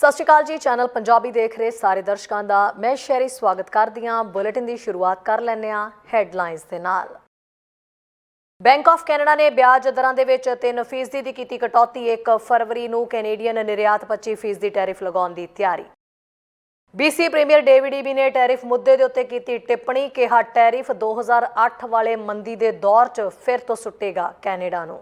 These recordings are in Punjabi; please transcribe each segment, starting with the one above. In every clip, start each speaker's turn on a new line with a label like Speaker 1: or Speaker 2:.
Speaker 1: ਸਤਿ ਸ਼੍ਰੀ ਅਕਾਲ ਜੀ, ਚੈਨਲ ਪੰਜਾਬੀ ਦੇਖ ਰਹੇ ਸਾਰੇ ਦਰਸ਼ਕਾਂ ਦਾ। ਮੈਂ ਸ਼ੈਰੀ ਸਵਾਗਤ ਕਰਦੀ ਹਾਂ। ਬੁਲੇਟਿਨ ਦੀ ਸ਼ੁਰੂਆਤ ਕਰ ਲੈਂਦੇ ਹਾਂ ਹੈਡਲਾਈਨਸ ਦੇ ਨਾਲ। ਬੈਂਕ ਆਫ ਕੈਨੇਡਾ ਨੇ ਵਿਆਜ ਦਰਾਂ ਦੇ ਵਿੱਚ 3% ਦੀ ਕੀਤੀ ਕਟੌਤੀ। 1 ਫਰਵਰੀ ਨੂੰ ਕੈਨੇਡੀਅਨ ਨਿਰਯਾਤ 25% ਦੀ ਟੈਰਿਫ ਲਗਾਉਣ ਦੀ ਤਿਆਰੀ। BC ਪ੍ਰੀਮੀਅਰ ਡੇਵਿਡ ਈਬੀ ਨੇ ਟੈਰਿਫ ਮੁੱਦੇ ਦੇ ਉੱਤੇ ਕੀਤੀ ਟਿੱਪਣੀ, ਕਿਹਾ ਟੈਰਿਫ 2008 ਵਾਲੇ ਮੰਦੀ ਦੇ ਦੌਰ 'ਚ ਫਿਰ ਤੋਂ ਸੁੱਟੇਗਾ ਕੈਨੇਡਾ ਨੂੰ।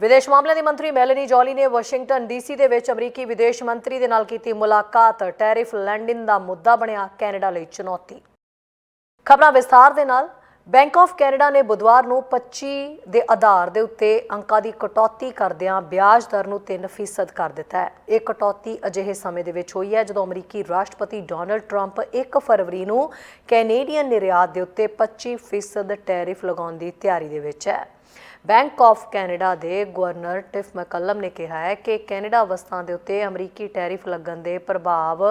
Speaker 1: ਵਿਦੇਸ਼ ਮਾਮਲਿਆਂ ਦੀ ਮੰਤਰੀ ਮੈਲਨੀ ਜੋਲੀ ਨੇ ਵਾਸ਼ਿੰਗਟਨ ਡੀਸੀ ਦੇ ਵਿੱਚ ਅਮਰੀਕੀ ਵਿਦੇਸ਼ ਮੰਤਰੀ ਦੇ ਨਾਲ ਕੀਤੀ ਮੁਲਾਕਾਤ। ਟੈਰਿਫ ਲੈਂਡਿੰਗ ਦਾ ਮੁੱਦਾ ਬਣਿਆ ਕੈਨੇਡਾ ਲਈ ਚੁਣੌਤੀ। ਖਬਰਾਂ ਵਿਸਥਾਰ ਦੇ ਨਾਲ, ਬੈਂਕ ਆਫ ਕੈਨੇਡਾ ਨੇ ਬੁੱਧਵਾਰ ਨੂੰ 25 ਦੇ ਆਧਾਰ ਦੇ ਉੱਤੇ ਅੰਕਾਂ ਦੀ ਕਟੌਤੀ ਕਰਦਿਆਂ ਵਿਆਜ ਦਰ ਨੂੰ 3% ਕਰ ਦਿੱਤਾ ਹੈ। ਇਹ ਕਟੌਤੀ ਅਜਿਹੇ ਸਮੇਂ ਦੇ ਵਿੱਚ ਹੋਈ ਹੈ ਜਦੋਂ ਅਮਰੀਕੀ ਰਾਸ਼ਟਰਪਤੀ ਡੋਨਲਡ ਟਰੰਪ 1 ਫਰਵਰੀ ਨੂੰ ਕੈਨੇਡੀਅਨ ਨਿਰਯਾਤ ਦੇ ਉੱਤੇ 25% ਟੈਰਿਫ ਲਗਾਉਣ ਦੀ ਤਿਆਰੀ ਦੇ ਵਿੱਚ ਹੈ। ਬੈਂਕ ਆਫ ਕੈਨੇਡਾ ਦੇ ਗਵਰਨਰ ਟਿਫ ਮੈਕਲਮ ਨੇ ਕਿਹਾ ਹੈ ਕਿ ਕੈਨੇਡਾ ਵਸਤਾਂ ਦੇ ਉੱਤੇ ਅਮਰੀਕੀ ਟੈਰਿਫ ਲੱਗਣ ਦੇ ਪ੍ਰਭਾਵ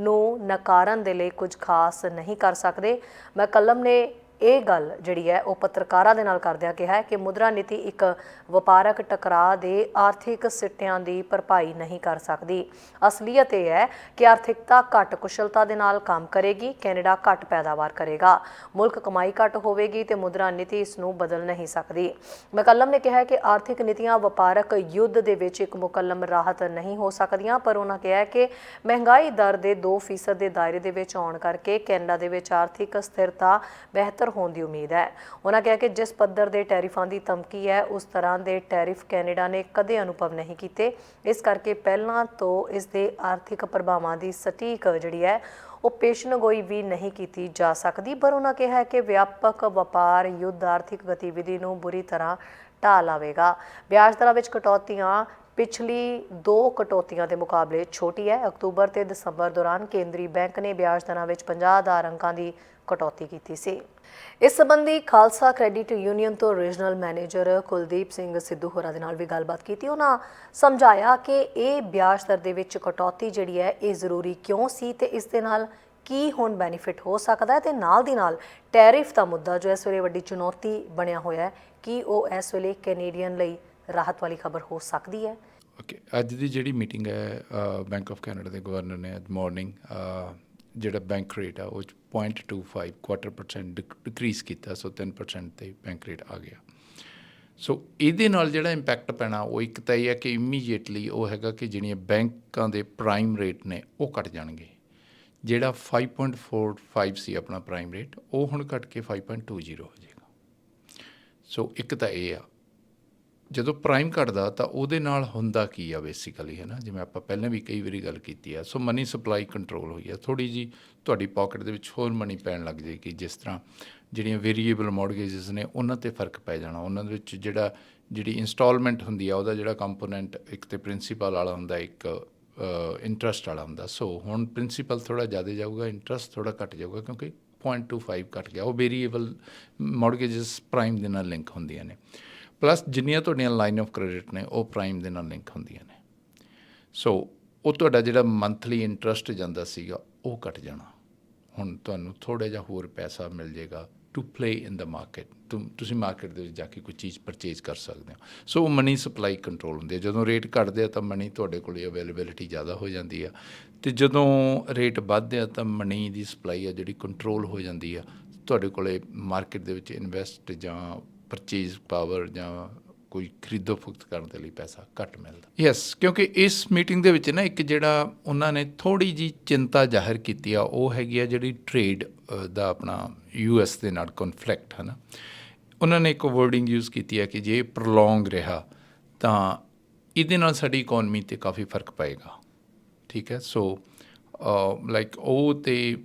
Speaker 1: ਨੂੰ ਨਕਾਰਨ ਦੇ ਲਈ ਕੁਝ ਖਾਸ ਨਹੀਂ ਕਰ ਸਕਦੇ। ਮੈਕਲਮ ਨੇ ਇਹ ਗੱਲ ਜਿਹੜੀ ਹੈ ਉਹ ਪੱਤਰਕਾਰਾਂ ਦੇ ਨਾਲ ਕਰਦਿਆਂ ਕਿਹਾ ਹੈ ਕਿ ਮੁਦਰਾ ਨੀਤੀ ਇੱਕ ਵਪਾਰਕ ਟਕਰਾਅ ਦੇ ਆਰਥਿਕ ਸਿੱਟਿਆਂ ਦੀ ਭਰਪਾਈ ਨਹੀਂ ਕਰ ਸਕਦੀ। ਅਸਲੀਅਤ ਇਹ ਹੈ ਕਿ ਆਰਥਿਕਤਾ ਘੱਟ ਕੁਸ਼ਲਤਾ ਦੇ ਨਾਲ ਕੰਮ ਕਰੇਗੀ, ਕੈਨੇਡਾ ਘੱਟ ਪੈਦਾਵਾਰ ਕਰੇਗਾ। ਮੁਲਕ ਕਮਾਈ ਘੱਟ ਹੋਵੇਗੀ ਤੇ ਮੁਦਰਾ ਨੀਤੀ ਇਸ ਨੂੰ ਬਦਲ ਨਹੀਂ ਸਕਦੀ। ਮੈਕਲਮ ਨੇ ਕਿਹਾ ਕਿ ਆਰਥਿਕ ਨੀਤੀਆਂ ਵਪਾਰਕ ਯੁੱਧ ਦੇ ਵਿੱਚ ਇੱਕ ਮੁਕੱਲਮ ਰਾਹਤ ਨਹੀਂ ਹੋ ਸਕਦੀਆਂ, ਪਰ ਉਹਨਾਂ ਕਿਹਾ ਕਿ ਮਹਿੰਗਾਈ ਦਰ ਦੇ 2% ਦੇ ਦਾਇਰੇ ਦੇ ਵਿੱਚ ਆਉਣ ਕਰਕੇ ਕੈਨੇਡਾ ਦੇ ਵਿੱਚ ਆਰਥਿਕ ਸਥਿਰਤਾ ਬਿਹਤਰ ਹੋਣ ਦੀ ਉਮੀਦ ਹੈ। ਉਹਨਾਂ ਕਿਹਾ ਕਿ ਜਿਸ ਪੱਧਰ ਦੇ ਟੈਰਿਫਾਂ ਦੀ ਧਮਕੀ ਹੈ, ਉਸ ਤਰ੍ਹਾਂ ਦੇ ਟੈਰਿਫ ਕੈਨੇਡਾ ਨੇ ਕਦੇ ਅਨੁਭਵ ਨਹੀਂ ਕੀਤੇ। ਇਸ ਕਰਕੇ ਪਹਿਲਾਂ ਤੋਂ ਇਸ ਦੇ ਆਰਥਿਕ ਪ੍ਰਭਾਵਾਂ ਦੀ ਸਟੀਕ ਜਿਹੜੀ ਹੈ, ਉਹ ਪੇਸ਼ਨਗੋਈ ਵੀ ਨਹੀਂ ਕੀਤੀ ਜਾ ਸਕਦੀ, ਪਰ ਉਹਨਾਂ ਕਿਹਾ ਕਿ ਵਿਆਪਕ ਵਪਾਰ ਯੁੱਧ ਆਰਥਿਕ ਗਤੀਵਿਧੀ ਨੂੰ ਬੁਰੀ ਤਰ੍ਹਾਂ ਢਾਹ ਲਾਵੇਗਾ। ਵਿਆਜ ਦਰਾਂ ਵਿੱਚ ਕਟੌਤੀਆਂ ਪਿਛਲੀ ਦੋ ਕਟੌਤੀਆਂ ਦੇ ਮੁਕਾਬਲੇ ਛੋਟੀ ਹੈ। ਅਕਤੂਬਰ ਤੇ ਦਸੰਬਰ ਦੌਰਾਨ ਕੇਂਦਰੀ ਬੈਂਕ ਨੇ ਵਿਆਜ ਦਰਾਂ ਵਿੱਚ 50000 ਅੰਕਾਂ ਦੀ ਕਟੌਤੀ ਕੀਤੀ ਸੀ। ਇਸ ਸੰਬੰਧੀ ਖਾਲਸਾ ਕ੍ਰੈਡਿਟ ਯੂਨੀਅਨ ਤੋਂ ਰੀਜਨਲ ਮੈਨੇਜਰ ਕੁਲਦੀਪ ਸਿੰਘ ਸਿੱਧੂ ਹੋਰਾਂ ਦੇ ਨਾਲ ਵੀ ਗੱਲਬਾਤ ਕੀਤੀ। ਉਹਨਾਂ ਸਮਝਾਇਆ ਕਿ ਇਹ ਵਿਆਜ ਦਰ ਦੇ ਵਿੱਚ ਕਟੌਤੀ ਜਿਹੜੀ ਹੈ, ਇਹ ਜ਼ਰੂਰੀ ਕਿਉਂ ਸੀ ਤੇ ਇਸ ਦੇ ਨਾਲ ਕੀ ਹੁਣ ਬੈਨੀਫਿਟ ਹੋ ਸਕਦਾ ਹੈ ਤੇ ਨਾਲ ਦੀ ਨਾਲ ਟੈਰਿਫ ਦਾ ਮੁੱਦਾ ਜੋ ਇਸ ਵੇਲੇ ਵੱਡੀ ਚੁਣੌਤੀ ਬਣਿਆ ਹੋਇਆ ਹੈ, ਕੀ ਉਹ ਇਸ ਵੇਲੇ ਕੈਨੇਡੀਅਨ ਲਈ ਰਾਹਤ ਵਾਲੀ ਖਬਰ ਹੋ ਸਕਦੀ ਹੈ।
Speaker 2: ਓਕੇ ਅੱਜ ਦੀ ਜਿਹੜੀ ਮੀਟਿੰਗ ਹੈ ਬੈਂਕ ਆਫ ਕੈਨੇਡਾ ਦੇ ਗਵਰਨਰ ਨੇ ਅੱਜ ਮਾਰਨਿੰਗ ਜਿਹੜਾ ਬੈਂਕ ਰੇਟ ਆ, ਉਹ 'ਚ 0.25 ਕੁਆਟਰ ਪਰਸੈਂਟ ਡਿਕਰੀਜ਼ ਕੀਤਾ ਸੋ 3% ਤੇ ਬੈਂਕ ਰੇਟ ਆ ਗਿਆ। ਸੋ ਇਹਦੇ ਨਾਲ ਜਿਹੜਾ ਇੰਪੈਕਟ ਪੈਣਾ, ਉਹ ਇੱਕ ਤਾਂ ਇਹ ਹੈ ਕਿ ਇਮੀਡੀਏਟਲੀ ਉਹ ਹੈਗਾ ਕਿ ਜਿਹੜੀਆਂ ਬੈਂਕਾਂ ਦੇ ਪ੍ਰਾਈਮ ਰੇਟ ਨੇ, ਉਹ ਘਟ ਜਾਣਗੇ। ਜਿਹੜਾ 5.45 ਸੀ ਆਪਣਾ ਪ੍ਰਾਈਮ ਰੇਟ ਉਹ ਹੁਣ ਘਟ ਕੇ 5.20 ਹੋ ਜਾਏਗਾ। ਸੋ ਇੱਕ ਤਾਂ ਇਹ ਆ। ਜਦੋਂ ਪ੍ਰਾਈਮ ਘਟਦਾ ਤਾਂ ਉਹਦੇ ਨਾਲ ਹੁੰਦਾ ਕੀ ਆ ਬੇਸਿਕਲੀ ਹੈ ਨਾ ਜਿਵੇਂ ਆਪਾਂ ਪਹਿਲਾਂ ਵੀ ਕਈ ਵਾਰੀ ਗੱਲ ਕੀਤੀ ਆ, ਸੋ ਮਨੀ ਸਪਲਾਈ ਕੰਟਰੋਲ ਹੋਈ ਆ। ਥੋੜੀ ਜੀ ਤੁਹਾਡੀ ਪਾਕਟ ਦੇ ਵਿੱਚ ਹੋਰ ਮਨੀ ਪੈਣ ਲੱਗ ਜੇ ਕਿ ਜਿਸ ਤਰ੍ਹਾਂ ਜਿਹੜੀਆਂ ਵੇਰੀਏਬਲ ਮਾਰਗੇजेस ਨੇ, ਉਹਨਾਂ ਤੇ ਫ਼ਰਕ ਪੈ ਜਾਣਾ। ਉਹਨਾਂ ਦੇ ਵਿੱਚ ਜਿਹੜਾ, ਜਿਹੜੀ ਇਨਸਟਾਲਮੈਂਟ ਹੁੰਦੀ ਆ, ਉਹਦਾ ਜਿਹੜਾ ਕੰਪੋਨੈਂਟ ਇੱਕ ਤੇ ਪ੍ਰਿੰਸੀਪਲ ਵਾਲਾ ਹੁੰਦਾ, ਇੱਕ ਇੰਟਰਸਟ ਵਾਲਾ ਹੁੰਦਾ। ਸੋ ਹੁਣ ਪ੍ਰਿੰਸੀਪਲ ਥੋੜਾ ਜ਼ਿਆਦਾ ਜਾਊਗਾ ਇੰਟਰਸਟ ਥੋੜਾ ਘਟ ਜਾਊਗਾ, ਕਿਉਂਕਿ 0.25 ਘਟ ਗਿਆ। ਉਹ ਵੇਰੀਏਬਲ ਮਾਰਗੇजेस ਪ੍ਰਾਈਮ ਦੇ ਨਾਲ ਲਿੰਕ ਹੁੰਦੀਆਂ ਨੇ। ਪਲੱਸ ਜਿੰਨੀਆਂ ਤੁਹਾਡੀਆਂ ਲਾਈਨ ਆਫ ਕ੍ਰੈਡਿਟ ਨੇ, ਉਹ ਪ੍ਰਾਈਮ ਦੇ ਨਾਲ ਲਿੰਕ ਹੁੰਦੀਆਂ ਨੇ। ਸੋ ਉਹ ਤੁਹਾਡਾ ਜਿਹੜਾ ਮੰਥਲੀ ਇੰਟਰਸਟ ਜਾਂਦਾ ਸੀਗਾ, ਉਹ ਘਟ ਜਾਣਾ। ਹੁਣ ਤੁਹਾਨੂੰ ਥੋੜਾ ਜਿਹਾ ਹੋਰ ਪੈਸਾ ਮਿਲ ਜਾਏਗਾ to play in the market ਤੁਸੀਂ ਮਾਰਕੀਟ ਦੇ ਵਿੱਚ ਜਾ ਕੇ ਕੋਈ ਚੀਜ਼ ਪਰਚੇਜ਼ ਕਰ ਸਕਦੇ ਹੋ। ਸੋ ਮਨੀ ਸਪਲਾਈ ਕੰਟਰੋਲ ਹੁੰਦੀ ਹੈ। ਜਦੋਂ ਰੇਟ ਘਟਦੇ ਆ, ਤਾਂ ਮਨੀ ਤੁਹਾਡੇ ਕੋਲ ਅਵੇਲੇਬਿਲਿਟੀ ਜ਼ਿਆਦਾ ਹੋ ਜਾਂਦੀ ਆ। ਤੇ ਜਦੋਂ ਰੇਟ ਵੱਧਦੇ ਆ, ਤਾਂ ਮਨੀ ਦੀ ਸਪਲਾਈ ਆ ਜਿਹੜੀ ਕੰਟਰੋਲ ਹੋ ਜਾਂਦੀ ਆ। ਤੁਹਾਡੇ ਕੋਲੇ ਮਾਰਕੀਟ ਦੇ ਵਿੱਚ ਇਨਵੈਸਟ ਜਾਂ ਪਰਚੇਜ਼ ਪਾਵਰ ਜਾਂ ਕੋਈ ਖਰੀਦੋ ਫੁਕਤ ਕਰਨ ਦੇ ਲਈ ਪੈਸਾ ਘੱਟ ਮਿਲਦਾ। ਯੈਸ ਕਿਉਂਕਿ ਇਸ ਮੀਟਿੰਗ ਦੇ ਵਿੱਚ ਨਾ ਇੱਕ ਜਿਹੜਾ ਉਹਨਾਂ ਨੇ ਥੋੜੀ ਜੀ ਚਿੰਤਾ ਜ਼ਾਹਿਰ ਕੀਤੀ ਆ, ਉਹ ਹੈਗੀ ਆ ਜਿਹੜੀ ਟ੍ਰੇਡ ਦਾ ਆਪਣਾ ਯੂ ਯੂਐਸ ਦੇ ਨਾਲ ਕਨਫਲਿਕਟ ਹੈ ਨਾ ਉਹਨਾਂ ਨੇ ਇੱਕ ਵਰਡਿੰਗ ਯੂਜ਼ ਕੀਤੀ ਹੈ ਕਿ ਜੇ ਪ੍ਰੋਲੋਂਗ ਰਿਹਾ, ਤਾਂ ਇਹਦੇ ਨਾਲ ਸਾਡੀ ਇਕਨੋਮੀ ਤੇ ਕਾਫੀ ਫ਼ਰਕ ਪਏਗਾ। ਠੀਕ ਹੈ? ਸੋ ਲਾਈਕ ਉਹ ਤੇ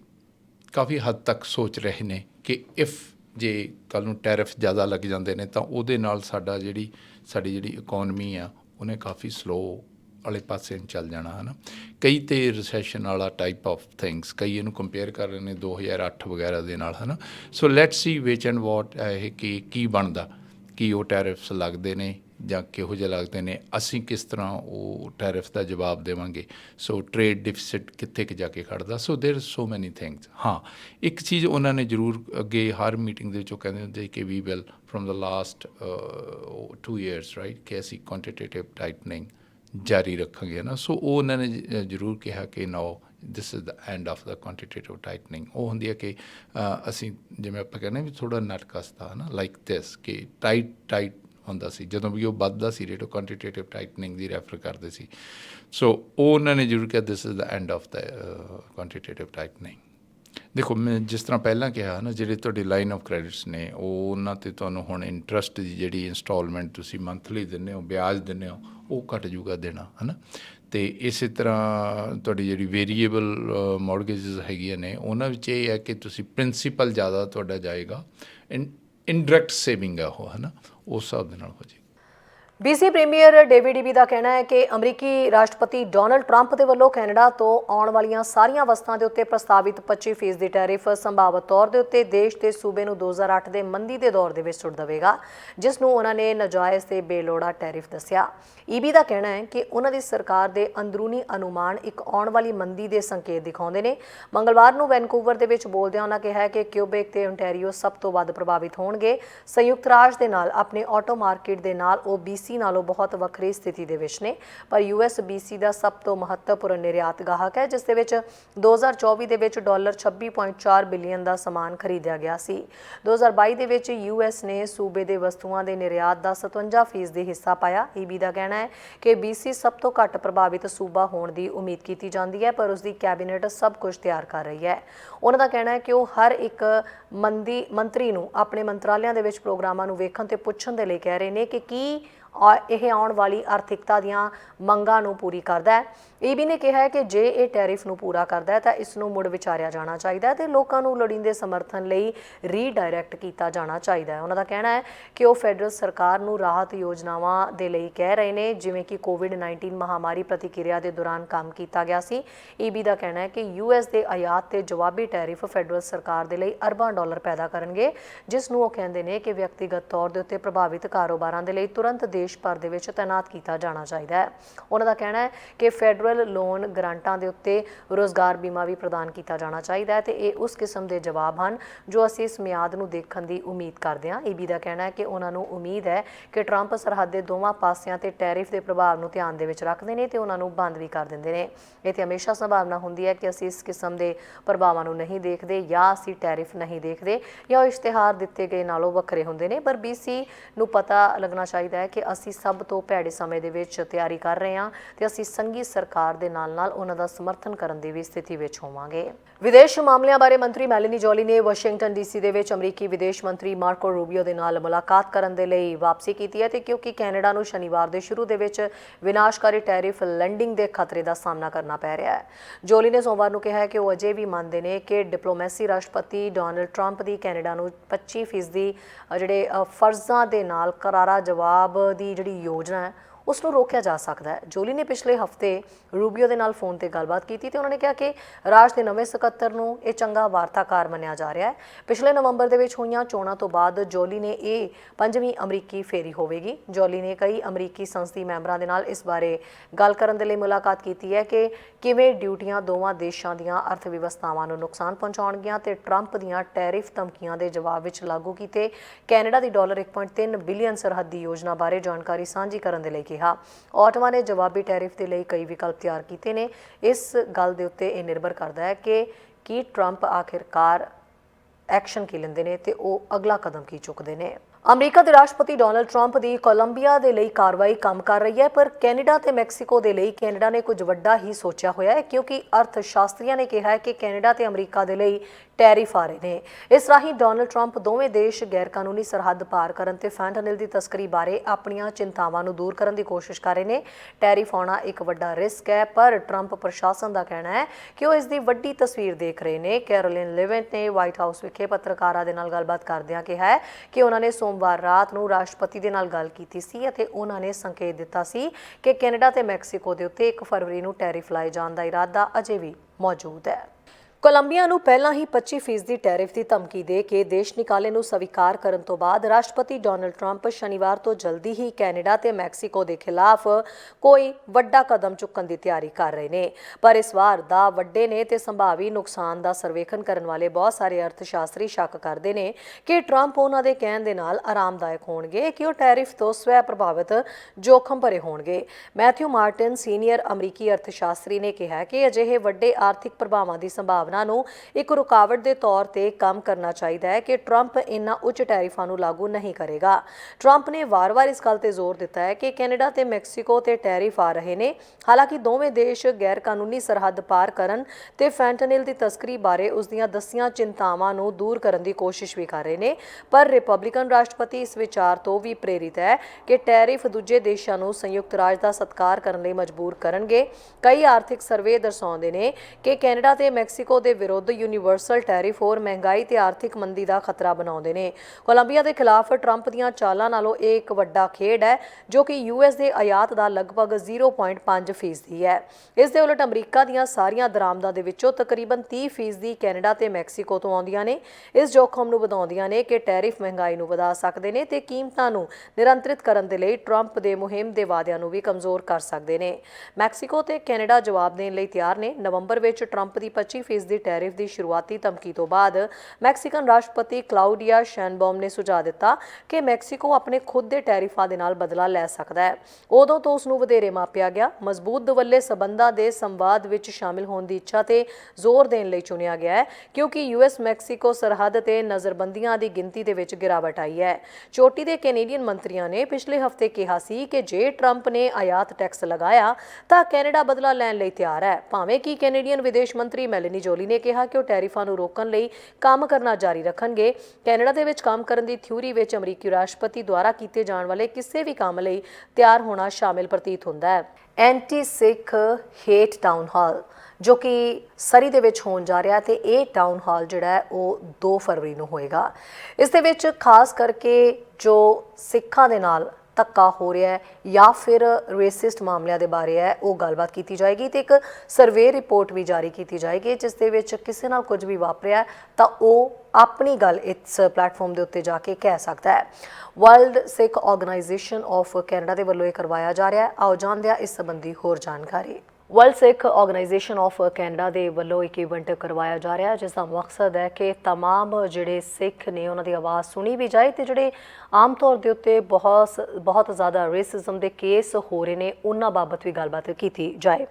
Speaker 2: ਕਾਫੀ ਹੱਦ ਤੱਕ ਸੋਚ ਰਹੇ ਨੇ ਕਿ ਇਫ ਜੇ ਕੱਲ ਨੂੰ ਟੈਰਿਫ ਜ਼ਿਆਦਾ ਲੱਗ ਜਾਂਦੇ ਨੇ, ਤਾਂ ਉਹਦੇ ਨਾਲ ਸਾਡਾ ਜਿਹੜੀ, ਸਾਡੀ ਜਿਹੜੀ ਇਕਨੋਮੀ ਆ, ਉਹਨੇ ਕਾਫੀ ਸਲੋ ਵਾਲੇ ਪਾਸੇ ਨੂੰ ਚੱਲ ਜਾਣਾ, ਹਨਾ। ਕਈ ਤੇ ਰਿਸੈਸ਼ਨ ਵਾਲਾ ਟਾਈਪ ਆਫ ਥਿੰਗਸ ਕਈ ਇਹਨੂੰ ਕੰਪੇਅਰ ਕਰ ਰਹੇ ਨੇ 2008 ਵਗੈਰਾ ਦੇ ਨਾਲ, ਹਨਾ। So let's see which and what ਇਹ ਕੀ ਕੀ ਬਣਦਾ, ਕੀ ਉਹ ਟੈਰਿਫਸ ਲੱਗਦੇ ਨੇ ਜਾਂ ਕਿਹੋ ਜਿਹੇ ਲੱਗਦੇ ਨੇ ਅਸੀਂ ਕਿਸ ਤਰ੍ਹਾਂ ਉਹ ਟੈਰਿਫ ਦਾ ਜਵਾਬ ਦੇਵਾਂਗੇ ਸੋ ਟ੍ਰੇਡ ਡਿਫਿਸਿਟ ਕਿੱਥੇ ਕਿ ਜਾ ਕੇ ਖੜਦਾ so there so many things ਹਾਂ ਇੱਕ ਚੀਜ਼ ਉਹਨਾਂ ਨੇ ਜ਼ਰੂਰ ਅੱਗੇ ਹਰ ਮੀਟਿੰਗ ਦੇ ਵਿੱਚ ਉਹ ਕਹਿੰਦੇ ਹੁੰਦੇ ਕਿ we will firm the last 2 years right ਕਿ ਅਸੀਂ ਕੁਆਂਟੀਟੇਟਿਵ ਟਾਈਟਨਿੰਗ ਜਾਰੀ ਰੱਖਾਂਗੇ ਨਾ ਸੋ ਉਹ ਉਹਨਾਂ ਨੇ ਜ- ਜ਼ਰੂਰ ਕਿਹਾ ਕਿ now this is the end of the quantitative tightening ਉਹ ਹੁੰਦੀ ਹੈ ਕਿ ਅ, ਅਸੀਂ ਜਿਵੇਂ ਆਪਾਂ ਕਹਿੰਦੇ ਵੀ ਥੋੜਾ ਨਟ ਕੱਸਦਾ ਨਾ ਲਾਈਕ ਦਿਸ ਕਿ ਟਾਈਟ ਟਾਈਟ ਹੁੰਦਾ ਸੀ, ਜਦੋਂ ਵੀ ਉਹ ਵੱਧਦਾ ਸੀ ਰੇਟ ਉਹ ਕੁਆਂਟੀਟੇਟਿਵ ਟਾਈਟਨਿੰਗ ਦੀ ਰੈਫਰ ਕਰਦੇ ਸੀ। ਸੋ ਉਹ ਉਹਨਾਂ ਨੇ ਜ਼ਰੂਰ ਕਿਹਾ this is the end of the quantitative tightening ਦੇਖੋ, ਮੈਂ ਜਿਸ ਤਰ੍ਹਾਂ ਪਹਿਲਾਂ ਕਿਹਾ ਨਾ, ਜਿਹੜੇ ਤੁਹਾਡੇ ਲਾਈਨ ਆਫ ਕ੍ਰੈਡਿਟਸ ਨੇ, ਉਹ ਉਹਨਾਂ ਤੇ ਤੁਹਾਨੂੰ ਹੁਣ ਇੰਟਰਸਟ ਦੀ ਜਿਹੜੀ ਇਨਸਟਾਲਮੈਂਟ ਤੁਸੀਂ ਮੰਥਲੀ ਦਿੰਦੇ ਹੋ, ਵਿਆਜ ਦਿੰਦੇ ਹੋ, ਉਹ ਘਟ ਜੂਗਾ ਦੇਣਾ, ਹਨਾ? ਤੇ ਇਸੇ ਤਰ੍ਹਾਂ ਤੁਹਾਡੀ ਜਿਹੜੀ ਵੇਰੀਏਬਲ ਮੌਰਗੇजेस ਹੈਗੀਆਂ ਨੇ, ਉਹਨਾਂ ਵਿੱਚ ਇਹ ਹੈ ਕਿ ਤੁਸੀਂ ਪ੍ਰਿੰਸੀਪਲ ਜ਼ਿਆਦਾ ਤੁਹਾਡਾ ਜਾਏਗਾ ਇਨਡਾਇਰੈਕਟ ਸੇਵਿੰਗ ਆ ਉਹ ਹਨਾ? ਉਸ ਹਿਸਾਬ ਦੇ ਨਾਲ ਹੋ ਜਾਏਗਾ।
Speaker 1: ਬੀਸੀ ਪ੍ਰੀਮੀਅਰ ਡੇਵਿਡ ਈਬੀ ਦਾ ਕਹਿਣਾ ਹੈ ਕਿ ਅਮਰੀਕੀ ਰਾਸ਼ਟਰਪਤੀ ਡੋਨਲਡ ਟਰੰਪ ਦੇ ਵੱਲੋਂ ਕੈਨੇਡਾ ਤੋਂ ਆਉਣ ਵਾਲੀਆਂ ਸਾਰੀਆਂ ਵਸਤਾਂ ਦੇ ਉੱਤੇ ਪ੍ਰਸਤਾਵਿਤ 25% ਦੀ ਟੈਰਿਫ ਸੰਭਾਵਤ ਤੌਰ ਦੇ ਉੱਤੇ ਦੇਸ਼ ਦੇ ਸੂਬੇ ਨੂੰ 2008 ਦੇ ਮੰਦੀ ਦੇ ਦੌਰ ਦੇ ਵਿੱਚ ਸੁੱਟ ਦੇਵੇਗਾ, ਜਿਸ ਨੂੰ ਉਹਨਾਂ ਨੇ ਨਾਜਾਇਜ਼ ਤੇ ਬੇਲੋੜਾ ਟੈਰਿਫ ਦੱਸਿਆ। ਈਬੀ ਦਾ ਕਹਿਣਾ ਹੈ ਕਿ ਉਹਨਾਂ ਦੀ ਸਰਕਾਰ ਦੇ ਅੰਦਰੂਨੀ ਅਨੁਮਾਨ ਇੱਕ ਆਉਣ ਵਾਲੀ ਮੰਦੀ ਦੇ ਸੰਕੇਤ ਦਿਖਾਉਂਦੇ ਨੇ। ਮੰਗਲਵਾਰ ਨੂੰ ਵੈਨਕੂਵਰ ਦੇ ਵਿੱਚ ਬੋਲਦਿਆਂ ਉਹਨਾਂ ਕਿਹਾ ਕਿ ਕਿਊਬੇਕ ਤੇ ontario ਸਭ ਤੋਂ ਵੱਧ ਪ੍ਰਭਾਵਿਤ ਹੋਣਗੇ। ਸੰਯੁਕਤ ਰਾਜ ਦੇ ਨਾਲ, ਆਪਣੇ ਆਟੋ ਮਾਰਕੀਟ ਦੇ ਨਾਲ ਉਹ BC ਨਾਲੋਂ ਬਹੁਤ ਵੱਖਰੀ ਸਥਿਤੀ ਦੇ ਵਿੱਚ ਨੇ। ਪਰ US BC ਦਾ ਸਭ ਤੋਂ ਮਹੱਤਵਪੂਰਨ ਨਿਰਯਾਤ ਗਾਹਕ ਹੈ, ਜਿਸ ਦੇ ਵਿੱਚ 2024 ਦੇ ਵਿੱਚ ਡਾਲਰ 26.4 ਬਿਲੀਅਨ ਦਾ ਸਮਾਨ ਖਰੀਦਿਆ ਗਿਆ ਸੀ। 2022 ਦੇ ਵਿੱਚ US ਨੇ ਸੂਬੇ ਦੇ ਵਸਤੂਆਂ ਦੇ ਨਿਰਯਾਤ ਦਾ 57% ਦੀ ਹਿੱਸਾ ਪਾਇਆ। EB ਦਾ ਕਹਿਣਾ ਹੈ ਕਿ BC ਸਭ ਤੋਂ ਘੱਟ ਪ੍ਰਭਾਵਿਤ ਸੂਬਾ ਹੋਣ ਦੀ ਉਮੀਦ ਕੀਤੀ ਜਾਂਦੀ ਹੈ, ਪਰ ਉਸ ਦੀ ਕੈਬਨਿਟ ਸਭ ਕੁਝ ਤਿਆਰ ਕਰ ਰਹੀ ਹੈ। ਉਹਨਾਂ ਦਾ ਕਹਿਣਾ ਹੈ ਕਿ ਉਹ ਹਰ ਇੱਕ ਮੰਦੀ ਮੰਤਰੀ ਨੂੰ ਆਪਣੇ ਮੰਤਰਾਲਿਆਂ ਦੇ ਵਿੱਚ ਪ੍ਰੋਗਰਾਮਾਂ ਨੂੰ ਵੇਖਣ ਤੇ ਪੁੱਛਣ ਦੇ ਲਈ ਕਹਿ ਰਹੇ ਨੇ ਕਿ ਕੀ ਔਰ ਇਹ ਆਉਣ ਵਾਲੀ ਆਰਥਿਕਤਾ ਦੀਆਂ ਮੰਗਾਂ ਨੂੰ ਪੂਰੀ ਕਰਦਾ ਹੈ। ਈਬੀ ਨੇ ਕਿਹਾ ਹੈ ਕਿ ਜੇ ਇਹ ਟੈਰਿਫ ਨੂੰ ਪੂਰਾ ਕਰਦਾ ਹੈ ਤਾਂ ਇਸ ਨੂੰ ਮੁੜ ਵਿਚਾਰਿਆ ਜਾਣਾ ਚਾਹੀਦਾ ਹੈ ਤੇ ਲੋਕਾਂ ਨੂੰ ਲੋੜੀਂਦੇ ਸਮਰਥਨ ਲਈ ਰੀਡਾਇਰੈਕਟ ਕੀਤਾ ਜਾਣਾ ਚਾਹੀਦਾ ਹੈ। ਉਹਨਾਂ ਦਾ ਕਹਿਣਾ ਹੈ ਕਿ ਉਹ ਫੈਡਰਲ ਸਰਕਾਰ ਨੂੰ ਰਾਹਤ ਯੋਜਨਾਵਾਂ ਦੇ ਲਈ ਕਹਿ ਰਹੇ ਨੇ, ਜਿਵੇਂ ਕਿ ਕੋਵਿਡ-19 ਮਹਾਮਾਰੀ ਪ੍ਰਤੀਕਿਰਿਆ ਦੇ ਦੌਰਾਨ ਕੰਮ ਕੀਤਾ ਗਿਆ ਸੀ। ਈਬੀ ਦਾ ਕਹਿਣਾ ਹੈ ਕਿ ਯੂਐਸ ਦੇ ਆਯਾਤ ਤੇ ਜਵਾਬੀ ਟੈਰਿਫ ਫੈਡਰਲ ਸਰਕਾਰ ਦੇ ਲਈ ਅਰਬਾਂ ਡਾਲਰ ਪੈਦਾ ਕਰਨਗੇ, ਜਿਸ ਨੂੰ ਉਹ ਕਹਿੰਦੇ ਨੇ ਕਿ ਵਿਅਕਤੀਗਤ ਤੌਰ ਦੇ ਉੱਤੇ ਪ੍ਰਭਾਵਿਤ ਕਾਰੋਬਾਰਾਂ ਦੇ ਲਈ ਤੁਰੰਤ ਦੇ ਦੇਸ਼ ਭਰ ਦੇ ਵਿੱਚ ਤਾਇਨਾਤ ਕੀਤਾ ਜਾਣਾ ਚਾਹੀਦਾ ਹੈ। ਉਹਨਾਂ ਦਾ ਕਹਿਣਾ ਹੈ ਕਿ ਫੈਡਰਲ ਲੋਨ ਗ੍ਰਾਂਟਾਂ ਦੇ ਉੱਤੇ ਰੋਜ਼ਗਾਰ ਬੀਮਾ ਵੀ ਪ੍ਰਦਾਨ ਕੀਤਾ ਜਾਣਾ ਚਾਹੀਦਾ ਹੈ ਤੇ ਇਹ ਉਸ ਕਿਸਮ ਦੇ ਜਵਾਬ ਹਨ ਜੋ ਅਸੀਂ ਇਸ ਮਿਆਦ ਨੂੰ ਦੇਖਣ ਦੀ ਉਮੀਦ ਕਰਦੇ ਹਾਂ। ਈਬੀ ਦਾ ਕਹਿਣਾ ਹੈ ਕਿ ਉਹਨਾਂ ਨੂੰ ਉਮੀਦ ਹੈ ਕਿ ਟਰੰਪ ਸਰਹੱਦ ਦੇ ਦੋਵਾਂ ਪਾਸਿਆਂ ਤੇ ਟੈਰਿਫ ਦੇ ਪ੍ਰਭਾਵ ਨੂੰ ਧਿਆਨ ਦੇ ਵਿੱਚ ਰੱਖਦੇ ਨੇ ਤੇ ਉਹਨਾਂ ਨੂੰ ਬੰਦ ਵੀ ਕਰ ਦਿੰਦੇ ਨੇ। ਇਹ ਤੇ ਹਮੇਸ਼ਾ ਸੰਭਾਵਨਾ ਹੁੰਦੀ ਹੈ ਕਿ ਅਸੀਂ ਇਸ ਕਿਸਮ ਦੇ ਪ੍ਰਭਾਵਾਂ ਨੂੰ ਨਹੀਂ ਦੇਖਦੇ ਜਾਂ ਅਸੀਂ ਟੈਰਿਫ ਨਹੀਂ ਦੇਖਦੇ ਜਾਂ ਉਹ ਇਸ਼ਤਿਹਾਰ ਦਿੱਤੇ ਗਏ ਨਾਲੋਂ ਵੱਖਰੇ ਹੁੰਦੇ ਨੇ। ਪਰ BC ਨੂੰ ਪਤਾ ਲੱਗਣਾ ਚਾਹੀਦਾ ਹੈ ਕਿ ਅਸੀਂ ਸਭ ਤੋਂ ਭੈੜੇ ਸਮੇਂ ਦੇ ਵਿੱਚ ਤਿਆਰੀ ਕਰ ਰਹੇ ਹਾਂ ਤੇ ਅਸੀਂ ਸੰਘੀ ਸਰਕਾਰ ਦੇ ਨਾਲ-ਨਾਲ ਉਹਨਾਂ ਦਾ ਸਮਰਥਨ ਕਰਨ ਦੀ ਵੀ ਸਥਿਤੀ ਵਿੱਚ ਹੋਵਾਂਗੇ। ਵਿਦੇਸ਼ ਮਾਮਲਿਆਂ ਬਾਰੇ ਮੰਤਰੀ ਮੈਲਨੀ ਜੋਲੀ ਨੇ ਵਾਸ਼ਿੰਗਟਨ ਡੀਸੀ ਦੇ ਵਿੱਚ ਅਮਰੀਕੀ ਵਿਦੇਸ਼ ਮੰਤਰੀ ਮਾਰਕੋ ਰੂਬੀਓ ਦੇ ਨਾਲ ਮੁਲਾਕਾਤ ਕਰਨ ਦੇ ਲਈ ਵਾਪਸੀ ਕੀਤੀ ਹੈ ਤੇ ਕਿਉਂਕਿ ਕੈਨੇਡਾ ਨੂੰ ਸ਼ਨੀਵਾਰ ਦੇ ਸ਼ੁਰੂ ਦੇ ਵਿੱਚ ਵਿਨਾਸ਼ਕਾਰੀ ਟੈਰਿਫ ਲੈਂਡਿੰਗ ਦੇ ਖਤਰੇ ਦਾ ਸਾਹਮਣਾ ਕਰਨਾ ਪੈ ਰਿਹਾ ਹੈ। ਜੋਲੀ ਨੇ ਸੋਮਵਾਰ ਨੂੰ ਕਿਹਾ ਹੈ ਕਿ ਉਹ ਅਜੇ ਵੀ ਮੰਨਦੇ ਨੇ ਕਿ ਡਿਪਲੋਮੈਸੀ ਰਾਸ਼ਟਰਪਤੀ ਡੋਨਲਡ ਟਰੰਪ ਦੀ ਕੈਨੇਡਾ ਨੂੰ 25% ਜਿਹੜੇ ਫਰਜ਼ਾਂ ਦੇ ਨਾਲ ਕਰਾਰਾ ਜਵਾਬ ਦੀ ਜਿਹੜੀ ਯੋਜਨਾ ਹੈ ਉਸ ਨੂੰ ਰੋਕਿਆ ਜਾ ਸਕਦਾ ਹੈ। ਜੋਲੀ ਨੇ ਪਿਛਲੇ ਹਫ਼ਤੇ ਰੂਬੀਓ ਦੇ ਨਾਲ ਫੋਨ ਤੇ ਗੱਲਬਾਤ ਕੀਤੀ ਤੇ ਉਹਨਾਂ ਨੇ ਕਿਹਾ ਕਿ ਰਾਜ ਦੇ ਨਵੇਂ ਸਕੱਤਰ ਨੂੰ ਇਹ ਚੰਗਾ ਵਾਰਤਾਕਾਰ ਮੰਨਿਆ ਜਾ ਰਿਹਾ ਹੈ। ਪਿਛਲੇ ਨਵੰਬਰ ਦੇ ਵਿੱਚ ਹੋਈਆਂ ਚੋਣਾਂ ਤੋਂ ਬਾਅਦ ਜੋਲੀ ਨੇ ਇਹ ਪੰਜਵੀਂ ਅਮਰੀਕੀ ਫੇਰੀ ਹੋਵੇਗੀ। ਜੋਲੀ ਨੇ ਕਈ ਅਮਰੀਕੀ ਸੰਸਦੀ ਮੈਂਬਰਾਂ ਦੇ ਨਾਲ ਇਸ ਬਾਰੇ ਗੱਲ ਕਰਨ ਦੇ ਲਈ ਮੁਲਾਕਾਤ ਕੀਤੀ ਹੈ ਕਿ ਕਿਵੇਂ ਡਿਊਟੀਆਂ ਦੋਵਾਂ ਦੇਸ਼ਾਂ ਦੀਆਂ ਅਰਥ ਵਿਵਸਥਾਵਾਂ ਨੂੰ ਨੁਕਸਾਨ ਪਹੁੰਚਾਉਣਗੀਆਂ ਤੇ ਟਰੰਪ ਦੀਆਂ ਟੈਰਿਫ ਧਮਕੀਆਂ ਦੇ ਜਵਾਬ ਵਿੱਚ ਲਾਗੂ ਕੀਤੇ। ਕੈਨੇਡਾ ਦੀ ਡਾਲਰ 1.3 ਬਿਲੀਅਨ ਸਰਹੱਦੀ ਯੋਜਨਾ ਬਾਰੇ ਜਾਣਕਾਰੀ ਸਾਂਝੀ ਕਰਨ ਦੇ ਲਈ ਕਿਹਾ ਆਟਵਾ ਨੇ ਜਵਾਬੀ ਟੈਰਿਫ ਦੇ ਲਈ ਕਈ ਵਿਕਲਪ ਤਿਆਰ ਕੀਤੇ ਨੇ। ਇਸ ਗੱਲ ਦੇ ਉੱਤੇ ਇਹ ਨਿਰਭਰ ਕਰਦਾ ਹੈ ਕਿ ਕੀ ਟਰੰਪ ਆਖਿਰਕਾਰ ਐਕਸ਼ਨ ਕੀ ਲੈਂਦੇ ਨੇ ਤੇ ਉਹ ਅਗਲਾ ਕਦਮ ਕੀ ਚੁੱਕਦੇ ਨੇ। ਅਮਰੀਕਾ ਦੇ ਰਾਸ਼ਟਰਪਤੀ ਡੋਨਲਡ ਟਰੰਪ ਦੀ ਕੋਲੰਬੀਆ ਦੇ ਲਈ ਕਾਰਵਾਈ ਕੰਮ ਕਰ ਰਹੀ ਹੈ, ਪਰ ਕੈਨੇਡਾ ਤੇ ਮੈਕਸੀਕੋ ਦੇ ਲਈ ਕੈਨੇਡਾ ਨੇ ਕੁਝ ਵੱਡਾ ਹੀ ਸੋਚਿਆ ਹੋਇਆ ਹੈ, ਕਿਉਂਕਿ ਅਰਥ ਸ਼ਾਸਤਰੀਆਂ ਨੇ ਕਿਹਾ ਹੈ ਕਿ ਕੈਨੇਡਾ ਤੇ ਅਮਰੀਕਾ ਦੇ ਲਈ ਟੈਰਿਫ ਆ ਰਹੇ ਨੇ। ਇਸ ਰਾਹੀਂ ਡੋਨਲਡ ਟਰੰਪ ਦੋਵੇਂ ਦੇਸ਼ ਗੈਰ ਕਾਨੂੰਨੀ ਸਰਹੱਦ ਪਾਰ ਕਰਨ ਤੇ ਫੈਂਟਨਿਲ ਦੀ ਤਸਕਰੀ ਬਾਰੇ ਆਪਣੀਆਂ ਚਿੰਤਾਵਾਂ ਨੂੰ ਦੂਰ ਕਰਨ ਦੀ ਕੋਸ਼ਿਸ਼ ਕਰ ਰਹੇ ਨੇ। ਟੈਰਿਫ ਆਉਣਾ ਇੱਕ ਵੱਡਾ ਰਿਸਕ ਹੈ, ਪਰ ਟਰੰਪ ਪ੍ਰਸ਼ਾਸਨ ਦਾ ਕਹਿਣਾ ਹੈ ਕਿ ਉਹ ਇਸ ਦੀ ਵੱਡੀ ਤਸਵੀਰ ਦੇਖ ਰਹੇ ਨੇ। ਕੈਰੋਲਿਨ ਲਿਵੈਂਟ ਨੇ ਵਾਈਟ ਹਾਊਸ ਵਿਖੇ ਪੱਤਰਕਾਰਾਂ ਦੇ ਨਾਲ ਗੱਲਬਾਤ ਕਰਦਿਆਂ ਕਿਹਾ ਹੈ ਕਿ ਉਹਨਾਂ ਨੇ ਸੋਮਵਾਰ ਰਾਤ ਨੂੰ ਰਾਸ਼ਟਰਪਤੀ ਦੇ ਨਾਲ ਗੱਲ ਕੀਤੀ ਸੀ ਅਤੇ ਉਹਨਾਂ ਨੇ ਸੰਕੇਤ ਦਿੱਤਾ ਸੀ ਕਿ ਕੈਨੇਡਾ ਤੇ ਮੈਕਸੀਕੋ ਦੇ ਉੱਤੇ 1 ਫਰਵਰੀ ਨੂੰ ਟੈਰਿਫ ਲਾਏ ਜਾਣ ਦਾ ਇਰਾਦਾ ਅਜੇ ਵੀ ਮੌਜੂਦ ਹੈ। ਕੋਲੰਬੀਆ ਨੂੰ ਪਹਿਲਾਂ ਹੀ 25% ਦੀ ਟੈਰਿਫ ਦੀ ਧਮਕੀ ਦੇ ਕੇ ਦੇਸ਼ ਨਿਕਾਲੇ ਨੂੰ ਸਵੀਕਾਰ ਕਰਨ ਤੋਂ ਬਾਅਦ ਰਾਸ਼ਟਰਪਤੀ ਡੋਨਲਡ ਟਰੰਪ ਸ਼ਨੀਵਾਰ ਤੋਂ ਜਲਦੀ ਹੀ ਕੈਨੇਡਾ ਤੇ ਮੈਕਸੀਕੋ ਦੇ ਖਿਲਾਫ ਕੋਈ ਵੱਡਾ ਕਦਮ ਚੁੱਕਣ ਦੀ ਤਿਆਰੀ ਕਰ ਰਹੇ ਨੇ। ਪਰ ਇਸ ਵਾਰ ਦਾ ਵੱਡੇ ਨੇ ਤੇ ਸੰਭਾਵੀ ਨੁਕਸਾਨ ਦਾ ਸਰਵੇਖਣ ਕਰਨ ਵਾਲੇ ਬਹੁਤ ਸਾਰੇ ਅਰਥਸ਼ਾਸਤਰੀ ਸ਼ੱਕ ਕਰਦੇ ਨੇ ਕਿ ਟਰੰਪ ਉਹਨਾਂ ਦੇ ਕਹਿਣ ਦੇ ਨਾਲ ਆਰਾਮਦਾਇਕ ਹੋਣਗੇ ਕਿ ਉਹ ਟੈਰਿਫ ਤੋਂ ਸਵੈ ਪ੍ਰਭਾਵਿਤ ਜੋਖਮ ਭਰੇ ਹੋਣਗੇ। ਮੈਥਿਊ ਮਾਰਟਿਨ, ਸੀਨੀਅਰ ਅਮਰੀਕੀ ਅਰਥਸ਼ਾਸਤਰੀ ਨੇ ਕਿਹਾ ਕਿ ਅਜਿਹੇ ਵੱਡੇ ਆਰਥਿਕ ਪ੍ਰਭਾਵਾਂ ਦੀ ਸੰਭਾਵਨਾ ਨੂੰ ਇੱਕ ਰੁਕਾਵਟ ਦੇ ਤੌਰ ਤੇ ਕੰਮ ਕਰਨਾ ਚਾਹੀਦਾ ਹੈ ਕਿ ਟਰੰਪ ਇਨ੍ਹਾਂ ਉੱਚ ਟੈਰਿਫਾਂ ਨੂੰ ਲਾਗੂ ਨਹੀਂ ਕਰੇਗਾ। ਟਰੰਪ ਨੇ ਵਾਰ-ਵਾਰ ਇਸ ਗੱਲ ਤੇ ਜ਼ੋਰ ਦਿੱਤਾ ਹੈ ਕਿ ਕੈਨੇਡਾ ਤੇ ਮੈਕਸੀਕੋ ਤੇ ਟੈਰਿਫ ਆ ਰਹੇ ਨੇ। ਹਾਲਾਂਕਿ ਦੋਵੇਂ ਦੇਸ਼ ਗੈਰ ਕਾਨੂੰਨੀ ਸਰਹੱਦ ਪਾਰ ਕਰਨ ਤੇ ਫੈਂਟਨਿਲ ਦੀ ਤਸਕਰੀ ਬਾਰੇ ਉਸ ਦੀਆਂ ਦੱਸੀਆਂ ਚਿੰਤਾਵਾਂ ਨੂੰ ਦੂਰ ਕਰਨ ਦੀ ਕੋਸ਼ਿਸ਼ ਵੀ ਕਰ ਰਹੇ ਨੇ। ਪਰ ਰਿਪਬਲਿਕਨ ਰਾਸ਼ਟਰਪਤੀ ਇਸ ਵਿਚਾਰ ਤੋਂ ਵੀ ਪ੍ਰੇਰਿਤ ਹੈ ਕਿ ਟੈਰਿਫ ਦੂਜੇ ਦੇਸ਼ਾਂ ਨੂੰ ਸੰਯੁਕਤ ਰਾਜ ਦਾ ਸਤਿਕਾਰ ਕਰਨ ਲਈ ਮਜਬੂਰ ਕਰਨਗੇ। ਕਈ ਆਰਥਿਕ ਸਰਵੇ ਦਰਸਾਉਂਦੇ ਨੇ ਕਿ ਕੈਨੇਡਾ ਤੇ ਮੈਕਸੀਕੋ ਦੇ ਵਿਰੁੱਧ ਯੂਨੀਵਰਸਲ ਟੈਰਿਫ ਹੋਰ ਮਹਿੰਗਾਈ ਤੇ ਆਰਥਿਕ ਮੰਦੀ ਦਾ ਖਤਰਾ ਬਣਾਉਂਦੇ ਨੇ। ਕੋਲੰਬੀਆ ਦੇ ਖਿਲਾਫ ਟਰੰਪ ਦੀਆਂ ਚਾਲਾਂ ਨਾਲੋਂ ਇਹ ਇੱਕ ਵੱਡਾ ਖੇਡ ਹੈ, ਜੋ ਕਿ ਯੂਐਸ ਦੇ ਆਯਾਤ ਦਾ ਲਗਭਗ 0.5 ਫੀਸਦੀ ਹੈ। ਇਸ ਦੇ ਉਲਟ ਅਮਰੀਕਾ ਦੀਆਂ ਸਾਰੀਆਂ ਦਰਾਮਦਾਂ ਦੇ ਵਿੱਚੋਂ ਤਕਰੀਬਨ 30 ਫੀਸਦੀ ਕੈਨੇਡਾ ਤੇ ਮੈਕਸੀਕੋ ਤੋਂ ਆਉਂਦੀਆਂ ਨੇ। ਇਸ ਜੋਖਮ ਨੂੰ ਵਧਾਉਂਦੀਆਂ ਨੇ ਕਿ ਟੈਰਿਫ ਮਹਿੰਗਾਈ ਨੂੰ ਵਧਾ ਸਕਦੇ ਨੇ ਤੇ ਕੀਮਤਾਂ ਨੂੰ ਨਿਰੰਤਰਿਤ ਕਰਨ ਦੇ ਲਈ ਟਰੰਪ ਦੇ ਮੁਹਿੰਮ ਦੇ ਵਾਅਦਿਆਂ ਨੂੰ ਵੀ ਕਮਜ਼ੋਰ ਕਰ ਸਕਦੇ ਨੇ। ਮੈਕਸੀਕੋ ਤੇ ਕੈਨੇਡਾ ਜਵਾਬ ਦੇਣ ਲਈ ਤਿਆਰ ਨੇ। ਨਵੰਬਰ ਵਿੱਚ ਟਰੰਪ ਦੀ 25% ਦੀ ਟੈਰਿਫ ਦੀ ਸ਼ੁਰੂਆਤੀ ਧਮਕੀ ਤੋਂ ਬਾਅਦ ਮੈਕਸੀਕਨ ਰਾਸ਼ਟਰਪਤੀ ਕਲਾਉਡੀਆ ਸ਼ੈਨਬੌਮ ਨੇ ਸੁਝਾਅ ਦਿੱਤਾ ਕਿ ਮੈਕਸੀਕੋ ਆਪਣੇ ਖੁਦ ਦੇ ਟੈਰਿਫਾਂ ਦੇ ਨਾਲ ਬਦਲਾ ਲੈ ਸਕਦਾ ਹੈ। ਉਦੋਂ ਤੋਂ ਉਸ ਨੂੰ ਵਧੇਰੇ ਮਾਪਿਆ ਗਿਆ। ਮਜ਼ਬੂਤ ਦਵੱਲੇ ਸਬੰਧਾਂ ਦੇ ਸੰਵਾਦ ਵਿੱਚ ਸ਼ਾਮਿਲ ਹੋਣ ਦੀ ਇੱਛਾ ਤੇ ਜ਼ੋਰ ਦੇਣ ਲਈ ਚੁਣਿਆ ਗਿਆ ਹੈ, ਕਿਉਂਕਿ ਯੂਐਸ ਮੈਕਸੀਕੋ ਸਰਹੱਦ ਤੇ ਨਜ਼ਰਬੰਦੀਆਂ ਦੀ ਗਿਣਤੀ ਦੇ ਵਿੱਚ ਗਿਰਾਵਟ ਆਈ ਹੈ। ਚੋਟੀ ਦੇ ਕੈਨੇਡੀਅਨ ਮੰਤਰੀਆਂ ਨੇ ਪਿਛਲੇ ਹਫ਼ਤੇ ਕਿਹਾ ਸੀ ਕਿ ਜੇ ਟਰੰਪ ਨੇ ਆਯਾਤ ਟੈਕਸ ਲਗਾਇਆ ਤਾਂ ਕੈਨੇਡਾ ਬਦਲਾ ਲੈਣ ਲਈ ਤਿਆਰ ਹੈ। ਭਾਵੇਂ ਕਿ ਕੈਨੇਡੀਅਨ ਵਿਦੇਸ਼ ਮੰਤਰੀ ਮੈਲਨੀ ਜੋਲੀ ਨੇ ਕਿਹਾ ਕਿ ਉਹ ਟੈਰਿਫਾਂ ਨੂੰ ਰੋਕਣ ਲਈ ਕੰਮ ਕਰਨਾ ਜਾਰੀ ਰੱਖਣਗੇ। ਕੈਨੇਡਾ ਦੇ ਵਿੱਚ ਕੰਮ ਕਰਨ ਦੀ ਥਿਊਰੀ ਵਿੱਚ ਅਮਰੀਕੀ ਰਾਸ਼ਟਰਪਤੀ ਦੁਆਰਾ ਕੀਤੇ ਜਾਣ ਵਾਲੇ ਕਿਸੇ ਵੀ ਕੰਮ ਲਈ ਤਿਆਰ ਹੋਣਾ ਸ਼ਾਮਿਲ ਪ੍ਰਤੀਤ ਹੁੰਦਾ ਹੈ। Anti Sikh hate town hall, ਜੋ ਕਿ ਸਰੀ ਦੇ ਵਿੱਚ ਹੋਣ ਜਾ ਰਿਹਾ ਤੇ ਇਹ ਟਾਊਨ ਹਾਲ ਜਿਹੜਾ ਹੈ, ਉਹ 2 ਫਰਵਰੀ ਨੂੰ ਹੋਏਗਾ। ਇਸ ਦੇ ਵਿੱਚ ਖਾਸ ਕਰਕੇ ਜੋ ਸਿੱਖਾਂ ਦੇ ਨਾਲ ਧੱਕਾ ਹੋ ਰਿਹਾ ਹੈ ਜਾਂ ਫਿਰ ਰੇਸਿਸਟ ਮਾਮਲਿਆਂ ਦੇ ਬਾਰੇ ਹੈ, ਉਹ ਗੱਲਬਾਤ ਕੀਤੀ ਜਾਏਗੀ ਤੇ ਇੱਕ ਸਰਵੇ ਰਿਪੋਰਟ ਵੀ ਜਾਰੀ ਕੀਤੀ ਜਾਏਗੀ, ਜਿਸ ਦੇ ਵਿੱਚ ਕਿਸੇ ਨਾਲ ਕੁਝ ਵੀ ਵਾਪਰਿਆ ਤਾਂ ਉਹ ਆਪਣੀ ਗੱਲ ਇਸ ਪਲੇਟਫਾਰਮ ਦੇ ਉੱਤੇ ਜਾ ਕੇ ਕਹਿ ਸਕਦਾ ਹੈ। World Sikh organization of Canada ਦੇ ਵੱਲੋਂ ਇਹ ਕਰਵਾਇਆ ਜਾ ਰਿਹਾ ਹੈ। ਆਓ ਜਾਣਦੇ ਹਾਂ ਇਸ ਸੰਬੰਧੀ ਹੋਰ ਜਾਣਕਾਰੀ। world Sikh organization of Canada ਦੇ ਵੱਲੋਂ ਇੱਕ ਇਵੈਂਟ ਕਰਵਾਇਆ ਜਾ ਰਿਹਾ ਹੈ ਜਿਸ ਦਾ ਮਕਸਦ ਹੈ ਕਿ तमाम ਜਿਹੜੇ ਸਿੱਖ ਨੇ ਉਹਨਾਂ ਦੀ ਆਵਾਜ਼ ਸੁਣੀ ਵੀ ਜਾਏ ਤੇ ਜਿਹੜੇ ਆਮ ਤੌਰ ਦੇ ਉੱਤੇ ਬਹੁਤ ਬਹੁਤ ਜ਼ਿਆਦਾ ਰੇਸਿਜ਼ਮ ਦੇ ਕੇਸ ਹੋ ਰਹੇ ਨੇ ਉਹਨਾਂ ਬਾਬਤ ਵੀ ਗੱਲਬਾਤ ਕੀਤੀ ਜਾਏ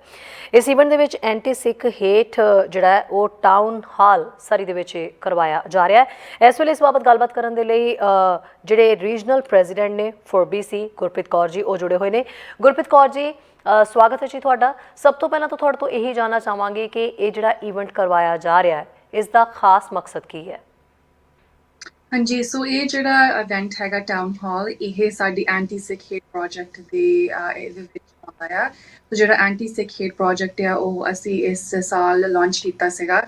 Speaker 1: ਇਸ ਇਵੈਂਟ ਦੇ ਵਿੱਚ ਐਂਟੀ ਸਿੱਖ ਹੇਟ ਜਿਹੜਾ ਹੈ ਉਹ ਟਾਊਨ ਹਾਲ ਸਰੀ ਦੇ ਵਿੱਚ ਕਰਵਾਇਆ ਜਾ ਰਿਹਾ ਹੈ ਇਸ ਵੇਲੇ ਇਸ ਬਾਬਤ ਗੱਲਬਾਤ ਕਰਨ ਦੇ ਲਈ ਅ, ਜਿਹੜੇ ਰੀਜਨਲ ਪ੍ਰੈਜ਼ੀਡੈਂਟ ਨੇ ਫॉर BC ਗੁਰਪ੍ਰੀਤ ਕੌਰ ਜੀ, ਉਹ ਜੁੜੇ ਹੋਏ ਨੇ। ਗੁਰਪ੍ਰੀਤ ਕੌਰ ਜੀ ਸਵਾਗਤ ਹੈ ਜੀ ਤੁਹਾਡਾ। ਸਭ ਤੋਂ ਪਹਿਲਾਂ ਤਾਂ ਤੁਹਾਡੇ ਤੋਂ ਇਹੀ ਜਾਨਣਾ ਚਾਹਾਂਗੇ ਕਿ ਇਹ ਜਿਹੜਾ ਇਵੈਂਟ ਕਰਵਾਇਆ ਜਾ ਰਿਹਾ ਹੈ, ਇਸ ਦਾ ਖਾਸ ਮਕਸਦ ਕੀ ਹੈ?
Speaker 3: ਹਾਂਜੀ ਸੋ ਇਹ ਜਿਹੜਾ ਇਵੈਂਟ ਹੈਗਾ ਟਾਊਨ ਹਾਲ ਇਹ ਸਾਡੀ ਐਂਟੀ ਸਿੱਖ ਹੇਟ ਪ੍ਰੋਜੈਕਟ ਦੇ ਇਹਦੇ ਵਿੱਚ ਆਉਂਦਾ ਆ ਸੋ ਜਿਹੜਾ ਐਂਟੀ ਸਿੱਖ ਹੇਟ ਪ੍ਰੋਜੈਕਟ ਆ, ਉਹ ਅਸੀਂ ਇਸ ਸਾਲ ਲਾਂਚ ਕੀਤਾ ਸੀਗਾ।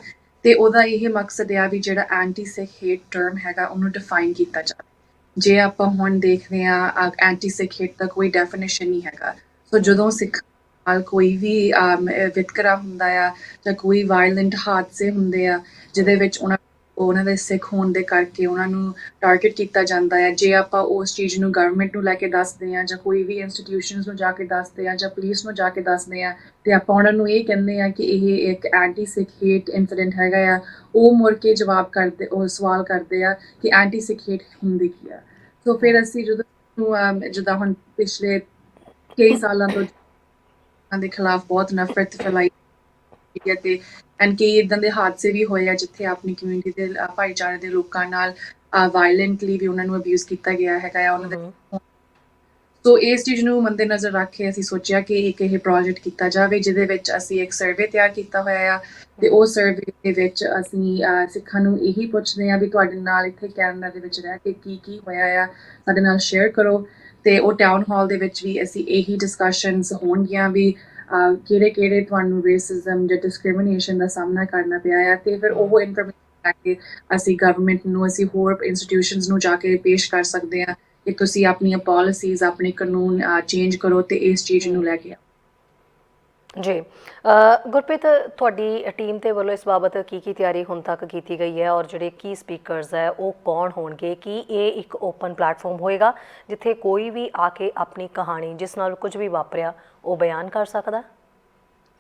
Speaker 3: ਤੇ ਉਹਦਾ ਇਹ ਮਕਸਦ ਆ ਵੀ ਜਿਹੜਾ ਐਂਟੀ ਸਿੱਖ ਹੇਟ ਟਰਮ ਹੈਗਾ, ਉਹਨੂੰ ਡਿਫਾਈਨ ਕੀਤਾ ਜਾਵੇ। ਜੇ ਆਪਾਂ ਹੁਣ ਦੇਖਦੇ ਆ ਐਂਟੀ ਸਿੱਖ ਹੇਟ ਦਾ ਕੋਈ ਡੈਫੀਨੇਸ਼ਨ ਨਹੀਂ ਹੈਗਾ। ਸੋ ਜਦੋਂ ਸਿੱਖ ਨਾਲ ਕੋਈ ਵੀ ਅਮ, ਵਿਤਕਰਾ ਹੁੰਦਾ ਆ ਜਾਂ ਕੋਈ ਵਾਇਲੈਂਟ ਹਾਦਸੇ ਹੁੰਦੇ ਆ ਜਿਹਦੇ ਵਿੱਚ ਉਹਨਾਂ ਉਹਨਾਂ ਦੇ ਸਿੱਖ ਹੋਣ ਦੇ ਕਰਕੇ ਉਹਨਾਂ ਨੂੰ ਟਾਰਗੇਟ ਕੀਤਾ ਜਾਂਦਾ ਹੈ ਜੇ ਆਪਾਂ ਉਸ ਚੀਜ਼ ਨੂੰ ਗਵਰਨਮੈਂਟ ਨੂੰ ਲੈ ਕੇ ਦੱਸਦੇ ਆ ਜਾਂ ਕੋਈ ਵੀ ਇੰਸਟੀਟਿਊਸ਼ਨਸ ਨੂੰ ਜਾ ਕੇ ਦੱਸਦੇ ਆ ਜਾਂ ਪੁਲਿਸ ਨੂੰ ਜਾ ਕੇ ਦੱਸਦੇ ਆ ਤੇ ਆਪਾਂ ਉਹਨਾਂ ਨੂੰ ਇਹ ਕਹਿੰਦੇ ਆ ਕਿ ਇਹ ਇੱਕ ਐਂਟੀ ਸਿੱਖ ਹੇਟ ਇਨਸੀਡੈਂਟ ਹੈਗਾ ਆ ਉਹ ਮੁੜ ਕੇ ਜਵਾਬ ਕਰਦੇ ਉਹ ਸਵਾਲ ਕਰਦੇ ਆ ਕਿ ਐਂਟੀ ਸਿੱਖ ਹੇਟ ਹੁੰਦੀ ਕੀ ਆ। ਸੋ ਫਿਰ ਅਸੀਂ ਜਦੋਂ ਜਿੱਦਾਂ ਹੁਣ ਪਿਛਲੇ ਕਈ ਸਾਲਾਂ ਤੋਂ ਦੇ ਖਿਲਾਫ ਬਹੁਤ ਨਫ਼ਰਤ ਫੈਲਾਈ ਗਈ ਤੇ ਐਂਡ ਕਈ ਇਦਾਂ ਦੇ ਹਾਦਸੇ ਵੀ ਹੋਏ ਆ ਜਿੱਥੇ ਆਪਣੀ ਕਮਿਊਨਿਟੀ ਦੇ ਭਾਈਚਾਰੇ ਦੇ ਲੋਕਾਂ ਨਾਲ ਵਾਇਲੈਂਟਲੀ ਵੀ ਉਹਨਾਂ ਨੂੰ ਅਬਿਊਜ਼ ਕੀਤਾ ਗਿਆ ਹੈਗਾ ਆ ਉਹਨਾਂ ਦੇ ਸੋ ਇਸ ਚੀਜ਼ ਨੂੰ ਮੰਦੇ ਨਜ਼ਰ ਰੱਖ ਕੇ ਅਸੀਂ ਸੋਚਿਆ ਕਿ ਇੱਕ ਇਹ ਪ੍ਰੋਜੈਕਟ ਕੀਤਾ ਜਾਵੇ ਜਿਹਦੇ ਵਿੱਚ ਅਸੀਂ ਇੱਕ ਸਰਵੇ ਤਿਆਰ ਕੀਤਾ ਹੋਇਆ ਆ ਤੇ ਉਹ ਸਰਵੇ ਦੇ ਵਿੱਚ ਅਸੀਂ ਸਿੱਖਾਂ ਨੂੰ ਇਹੀ ਪੁੱਛਦੇ ਆ ਵੀ ਤੁਹਾਡੇ ਨਾਲ ਇੱਥੇ ਕੈਨੇਡਾ ਦੇ ਵਿੱਚ ਰਹਿ ਕੇ ਕੀ ਕੀ ਹੋਇਆ ਆ, ਸਾਡੇ ਨਾਲ ਸ਼ੇਅਰ ਕਰੋ ਤੇ ਉਹ ਟਾਊਨ ਹਾਲ ਦੇ ਵਿੱਚ ਵੀ ਅਸੀਂ ਇਹੀ ਡਿਸਕਸ਼ਨਸ ਹੋਣਗੀਆਂ ਵੀ ਕਿਹੜੇ ਕਿਹੜੇ ਤੁਹਾਨੂੰ ਰੇਸਿਜ਼ਮ ਜਾਂ ਡਿਸਕ੍ਰਿਮੀਨੇਸ਼ਨ ਦਾ ਸਾਹਮਣਾ ਕਰਨਾ ਪਿਆ ਆ ਤੇ ਫਿਰ ਉਹ ਇਨਫੋਰਮੇਸ਼ਨ ਲੈ ਕੇ ਅਸੀਂ ਗਵਰਨਮੈਂਟ ਨੂੰ, ਅਸੀਂ ਹੋਰ ਇੰਸਟੀਟਿਊਸ਼ਨਸ ਨੂੰ ਜਾ ਕੇ ਪੇਸ਼ ਕਰ ਸਕਦੇ ਆ ਕਿ ਤੁਸੀਂ ਆਪਣੀਆਂ ਪਾਲਿਸੀਜ਼ ਆਪਣੇ ਕਾਨੂੰਨ ਚੇਂਜ ਕਰੋ ਤੇ ਇਸ ਚੀਜ਼ ਨੂੰ ਲੈ ਕੇ ਆਓ।
Speaker 1: ਜੀ। ਗੁਰਪ੍ਰੀਤ ਤੁਹਾਡੀ ਟੀਮ ਤੇ ਵੱਲੋਂ ਇਸ ਬਾਬਤ ਕੀ ਕੀ ਤਿਆਰੀ ਹੁਣ ਤੱਕ ਕੀਤੀ ਗਈ ਹੈ ਔਰ ਜਿਹੜੇ ਕੀ ਸਪੀਕਰਸ ਹੈ ਉਹ ਕੌਣ ਹੋਣਗੇ? ਕੀ ਇਹ ਇੱਕ ਓਪਨ ਪਲੇਟਫਾਰਮ ਹੋਏਗਾ ਜਿੱਥੇ ਕੋਈ ਵੀ ਆ ਕੇ ਆਪਣੀ ਕਹਾਣੀ ਜਿਸ ਨਾਲ ਕੁਝ ਵੀ ਵਾਪਰਿਆ ਉਹ ਬਿਆਨ ਕਰ ਸਕਦਾ?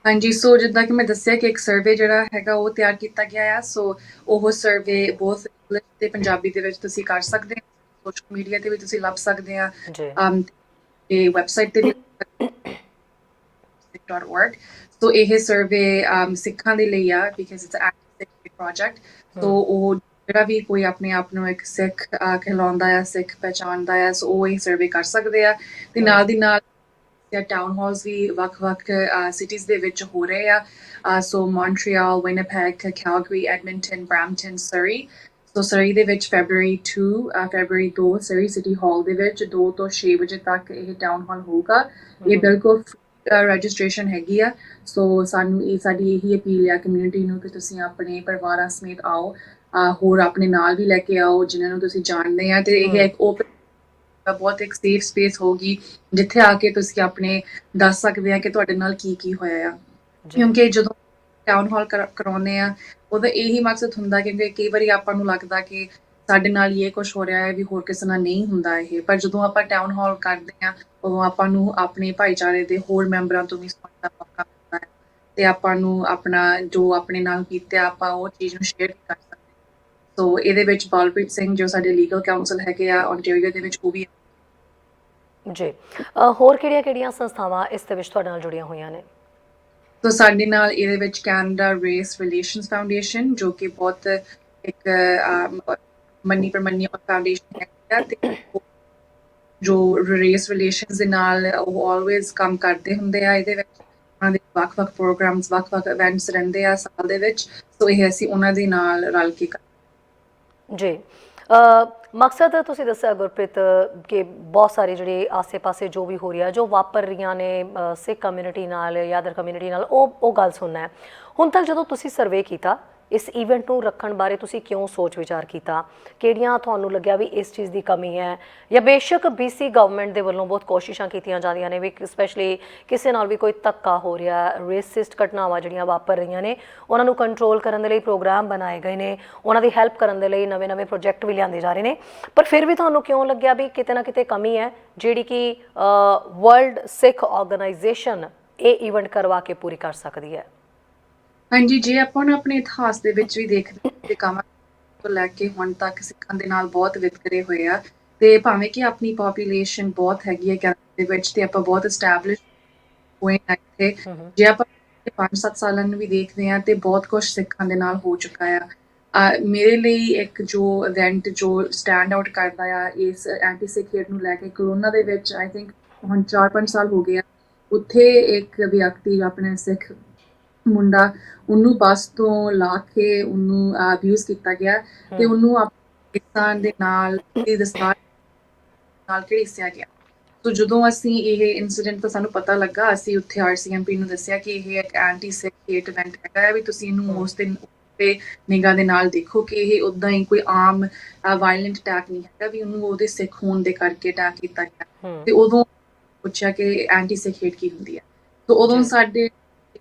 Speaker 3: ਹਾਂਜੀ ਸੋ ਜਿੱਦਾਂ ਕਿ ਮੈਂ ਦੱਸਿਆ ਕਿ ਇੱਕ ਸਰਵੇ ਜਿਹੜਾ ਹੈਗਾ ਉਹ ਤਿਆਰ ਕੀਤਾ ਗਿਆ ਆ। ਸੋ ਉਹ ਸਰਵੇ ਬਹੁਤ ਇੰਗਲਿਸ਼ ਤੇ ਪੰਜਾਬੀ ਦੇ ਵਿੱਚ ਤੁਸੀਂ ਕਰ ਸਕਦੇ ਹੋ ਸੋਸ਼ਲ ਮੀਡੀਆ ਤੇ ਵੀ ਤੁਸੀਂ ਲੱਭ ਸਕਦੇ ਆ।
Speaker 1: ਜੀ।
Speaker 3: ਤੇ ਵੈਬਸਾਈਟ ਤੇ ਵੀ .org. ਸੋ ਇਹ ਸਰਵੇ um ਸਿੱਖਾਂ ਦੇ ਲਈ ਆ because it's a project so ਉਹ ਜਿਹੜਾ ਵੀ ਕੋਈ ਆਪਣੇ ਆਪ ਨੂੰ ਇੱਕ ਸਿੱਖ ਕਹਿਲਾਉਂਦਾ ਆ ਸਿੱਖ ਪਛਾਣਦਾ ਆ ਸੋ ਉਹ ਇਹ ਸਰਵੇ ਕਰ ਸਕਦੇ ਆ। ਤੇ ਨਾਲ ਦੀ ਨਾਲ ਜਾਂ ਟਾਊਨ ਹਾਲਸ ਵੀ ਵੱਖ-ਵੱਖ ਸਿਟੀਜ਼ ਦੇ ਵਿੱਚ ਹੋ ਰਹੇ ਆ। So Montreal Winnipeg Calgary Edmonton Brampton Surrey so Surrey ਦੇ ਵਿੱਚ February 2 February 2 Surrey city hall ਦੇ ਵਿੱਚ 2 ਤੋਂ 6 ਵਜੇ ਤੱਕ ਇਹ ਟਾਊਨ ਹਾਲ ਹੋਊਗਾ। ਇਹ ਬਿਲਕੁਲ ਰਜਿਸਟ੍ਰੇਸ਼ਨ ਹੈਗੀ ਆ। ਸੋ ਸਾਨੂੰ ਇਹ ਸਾਡੀ ਇਹੀ ਅਪੀਲ ਆ ਕਮਿਊਨਿਟੀ ਨੂੰ ਕਿ ਤੁਸੀਂ ਆਪਣੇ ਪਰਿਵਾਰਾਂ ਸਮੇਤ ਆਓ। ਹੋਰ ਆਪਣੇ ਨਾਲ ਵੀ ਲੈ ਕੇ ਆਓ ਜਿਨ੍ਹਾਂ ਨੂੰ ਤੁਸੀਂ ਜਾਣਦੇ ਆ। ਤੇ ਇਹ। ਇੱਕ ਓਪਨ ਬਹੁਤ ਇੱਕ ਸੇਫ ਸਪੇਸ ਹੋਗੀ ਜਿੱਥੇ ਆ ਕੇ ਤੁਸੀਂ ਆਪਣੇ ਦੱਸ ਸਕਦੇ ਆ ਕਿ ਤੁਹਾਡੇ ਨਾਲ ਕੀ ਕੀ ਹੋਇਆ ਆ। ਕਿਉਂਕਿ ਜਦੋਂ ਟਾਊਨ ਹਾਲ ਕਰਾਉਂਦੇ ਆ ਉਹਦਾ ਇਹੀ ਮਕਸਦ ਹੁੰਦਾ ਕਿਉਂਕਿ ਕਈ ਵਾਰੀ ਆਪਾਂ ਨੂੰ ਲੱਗਦਾ ਕਿ ਸਾਡੇ ਨਾਲ ਇਹ ਕੁਝ ਹੋ ਰਿਹਾ ਹੈ ਵੀ ਹੋਰ ਕਿਸੇ ਨਾਲ ਨਹੀਂ ਹੁੰਦਾ ਇਹ। ਪਰ ਜਦੋਂ ਆਪਾਂ ਟਾਊਨ ਹਾਲ ਕਰਦੇ ਆ ਉਦੋਂ ਆਪਾਂ ਨੂੰ ਆਪਣੇ ਭਾਈਚਾਰੇ ਦੇ ਹੋਰ ਮੈਂਬਰਾਂ ਤੋਂ ਵੀ ਸੁਣਨ ਦਾ ਮੌਕਾ ਮਿਲਦਾ ਹੈ। ਤੇ ਆਪਾਂ ਨੂੰ ਆਪਣਾ ਜੋ ਆਪਣੇ ਨਾਲ ਬੀਤਿਆ ਆਪਾਂ ਉਹ ਚੀਜ਼ ਨੂੰ ਸ਼ੇਅਰ ਕਰ ਸਕਦੇ। ਸੋ ਇਹਦੇ ਵਿੱਚ ਬਾਲਪ੍ਰੀਤ ਸਿੰਘ ਜੋ ਸਾਡੇ ਲੀਗਲ ਕਾਉਂਸਲ ਹੈਗੇ ਆ ontario ਦੇ ਵਿੱਚ ਉਹ ਵੀ
Speaker 1: ਜੀ। ਹੋਰ ਕਿਹੜੀਆਂ-ਕਿਹੜੀਆਂ ਸੰਸਥਾਵਾਂ ਇਸ ਦੇ ਵਿੱਚ ਤੁਹਾਡੇ ਨਾਲ ਜੁੜੀਆਂ ਹੋਈਆਂ ਨੇ?
Speaker 3: ਸੋ ਸਾਡੇ ਨਾਲ ਇਹਦੇ ਵਿੱਚ ਕੈਨੇਡਾ ਰੇਸ ਰਿਲੇਸ਼ਨਸ ਫਾਊਂਡੇਸ਼ਨ ਜੋ ਕਿ ਬਹੁਤ ਇੱਕ ਮੰਨੀ ਪ੍ਰਮੰਨੀ ਫਾਊਂਡੇਸ਼ਨ ਹੈ ਤੇ ਜੋ ਰੇਸ ਰਿਲੇਸ਼ਨਸ ਦੇ ਨਾਲ ਉਹ ਆਲਵੇਜ਼ ਕੰਮ ਕਰਦੇ ਹੁੰਦੇ ਆ, ਇਹਦੇ ਵਿੱਚ ਉਹਨਾਂ ਦੇ ਵੱਖ-ਵੱਖ ਪ੍ਰੋਗਰਾਮਸ ਵੱਖ-ਵੱਖ ਇਵੈਂਟਸ ਰਹਿੰਦੇ ਆ ਸਾਲ ਦੇ ਵਿੱਚ, ਸੋ ਇਹ ਅਸੀਂ ਉਹਨਾਂ ਦੇ ਨਾਲ ਰਲ ਕੇ
Speaker 1: ਜੀ। ਮਕਸਦ ਤੁਸੀਂ ਦੱਸਿਆ ਗੁਰਪ੍ਰੀਤ ਕਿ ਬਹੁਤ ਸਾਰੇ ਜਿਹੜੇ ਆਸੇ-ਪਾਸੇ ਜੋ ਵੀ ਹੋ ਰਿਹਾ, ਜੋ ਵਾਪਰ ਰਹੀਆਂ ਨੇ ਸਿੱਖ ਕਮਿਊਨਿਟੀ ਨਾਲ ਜਾਂ ਅਦਰ ਕਮਿਊਨਿਟੀ ਨਾਲ, ਉਹ ਉਹ ਗੱਲ ਸੁਣਨਾ ਹੈ। ਹੁਣ ਤੱਕ ਜਦੋਂ ਤੁਸੀਂ ਸਰਵੇ ਕੀਤਾ ਇਸ ਇਵੈਂਟ ਨੂੰ ਰੱਖਣ ਬਾਰੇ ਤੁਸੀਂ ਕਿਉਂ ਸੋਚ ਵਿਚਾਰ ਕੀਤਾ? ਕਿਹੜੀਆਂ ਤੁਹਾਨੂੰ ਲੱਗਿਆ ਵੀ ਇਸ ਚੀਜ਼ ਦੀ ਕਮੀ ਹੈ? ਜਾਂ ਬੇਸ਼ੱਕ BC ਗਵਰਨਮੈਂਟ ਦੇ ਵੱਲੋਂ ਬਹੁਤ ਕੋਸ਼ਿਸ਼ਾਂ ਕੀਤੀਆਂ ਜਾਂਦੀਆਂ ਨੇ ਵੀ ਸਪੈਸ਼ਲੀ ਕਿਸੇ ਨਾਲ ਵੀ ਕੋਈ ਧੱਕਾ ਹੋ ਰਿਹਾ ਰੇਸਿਸਟ ਘਟਨਾਵਾਂ ਜਿਹੜੀਆਂ ਵਾਪਰ ਰਹੀਆਂ ਨੇ, ਉਹਨਾਂ ਨੂੰ ਕੰਟਰੋਲ ਕਰਨ ਦੇ ਲਈ ਪ੍ਰੋਗਰਾਮ ਬਣਾਏ ਗਏ ਨੇ, ਉਹਨਾਂ ਦੀ ਹੈਲਪ ਕਰਨ ਦੇ ਲਈ ਨਵੇਂ-ਨਵੇਂ ਪ੍ਰੋਜੈਕਟ ਵੀ ਲਿਆਂਦੇ ਜਾ ਰਹੇ ਨੇ। ਪਰ ਫਿਰ ਵੀ ਤੁਹਾਨੂੰ ਕਿਉਂ ਲੱਗਿਆ ਵੀ ਕਿਤੇ ਨਾ ਕਿਤੇ ਕਮੀ ਹੈ, ਜਿਹੜੀ ਕਿ ਵਰਲਡ ਸਿੱਖ ਆਰਗੇਨਾਈਜੇਸ਼ਨ ਇਹ ਇਵੈਂਟ ਕਰਵਾ ਕੇ ਪੂਰੀ ਕਰ ਸਕਦੀ ਹੈ?
Speaker 3: ਹਾਂਜੀ ਜੇ ਆਪਾਂ ਹੁਣ ਆਪਣੇ ਇਤਿਹਾਸ ਦੇ ਵਿੱਚ ਵੀ ਦੇਖਦੇ ਤੇ ਕਾਮਾਂ ਤੋਂ ਲੈ ਕੇ ਹੁਣ ਤੱਕ ਸਿੱਖਾਂ ਦੇ ਨਾਲ ਬਹੁਤ ਵਿਤਕਰੇ ਹੋਏ ਆ ਤੇ ਭਾਵੇਂ ਕਿ ਆਪਣੀ ਪੋਪੂਲੇਸ਼ਨ ਬਹੁਤ ਹੈਗੀ ਹੈ ਕੈਨੇਡਾ ਦੇ ਵਿੱਚ ਤੇ ਆਪਾਂ ਬਹੁਤ ਐਸਟੈਬਲਿਸ਼ ਹੋਏ ਆ ਇੱਥੇ। ਜੇ ਆਪਾਂ 5-7 ਸਾਲਾਂ ਨੂੰ ਵੀ ਦੇਖਦੇ ਆ ਤੇ ਬਹੁਤ ਕੁਝ ਸਿੱਖਾਂ ਦੇ ਨਾਲ ਹੋ ਚੁੱਕਾ ਆ। ਮੇਰੇ ਲਈ ਇੱਕ ਜੋ ਇਵੈਂਟ ਜੋ ਸਟੈਂਡ ਆਊਟ ਕਰਦਾ ਆ ਇਸ ਐਂਟੀ ਸਿਕੇਟ ਨੂੰ ਲੈ ਕੇ ਕਰੋਨਾ ਦੇ ਵਿੱਚ ਆਈ ਥਿੰਕ ਹੁਣ 4-5 ਸਾਲ ਹੋ ਗਏ ਆ। ਉੱਥੇ ਇੱਕ ਵਿਅਕਤੀ ਆਪਣੇ ਸਿੱਖ ਮੁੰਡਾ ਉਹਨੂੰ ਬੱਸ ਤੋਂ ਲਾ ਕੇ ਉਹਨੂੰ ਅਬਿਊਜ਼ ਕੀਤਾ ਗਿਆ ਤੇ। ਉਹਨੂੰ ਪਾਕਿਸਤਾਨ ਦੇ ਨਾਲ ਦੀ ਦਸਤਾਰ ਨਾਲ ਘੜੀਸਿਆ ਗਿਆ ਸੋ ਜਦੋਂ ਅਸੀਂ ਇਹ ਇਨਸੀਡੈਂਟ ਦਾ ਸਾਨੂੰ ਪਤਾ ਲੱਗਾ ਅਸੀਂ ਉੱਥੇ ਆਰਸੀਐਮਪੀ ਨੂੰ ਦੱਸਿਆ ਕਿ ਇਹ ਇੱਕ ਐਂਟੀ ਸਿੱਖ ਹੇਟ ਇਵੈਂਟ ਹੈਗਾ ਵੀ ਤੁਸੀਂ ਇਹਨੂੰ ਉਸ ਦਿਨ ਤੇ ਨਿਗਾਹ ਦੇ ਨਾਲ ਦੇਖੋ ਕਿ ਇਹ ਉਦਾਂ ਹੀ ਕੋਈ ਆਮ ਵਾਇਲੈਂਟ ਅਟੈਕ ਨਹੀਂ ਹੈਗਾ ਵੀ ਉਹਨੂੰ ਉਹਦੇ ਸਿੱਖ ਹੋਣ ਦੇ ਕਰਕੇ ਅਟੈਕ ਕੀਤਾ ਗਿਆ ਤੇ ਉਦੋਂ ਪੁੱਛਿਆ ਕਿ ਐਂਟੀ ਸਿੱਖ ਹੇਟ ਕੀ ਹੁੰਦੀ ਹੈ ਸੋ ਉਦੋਂ। ਸਾਡੇ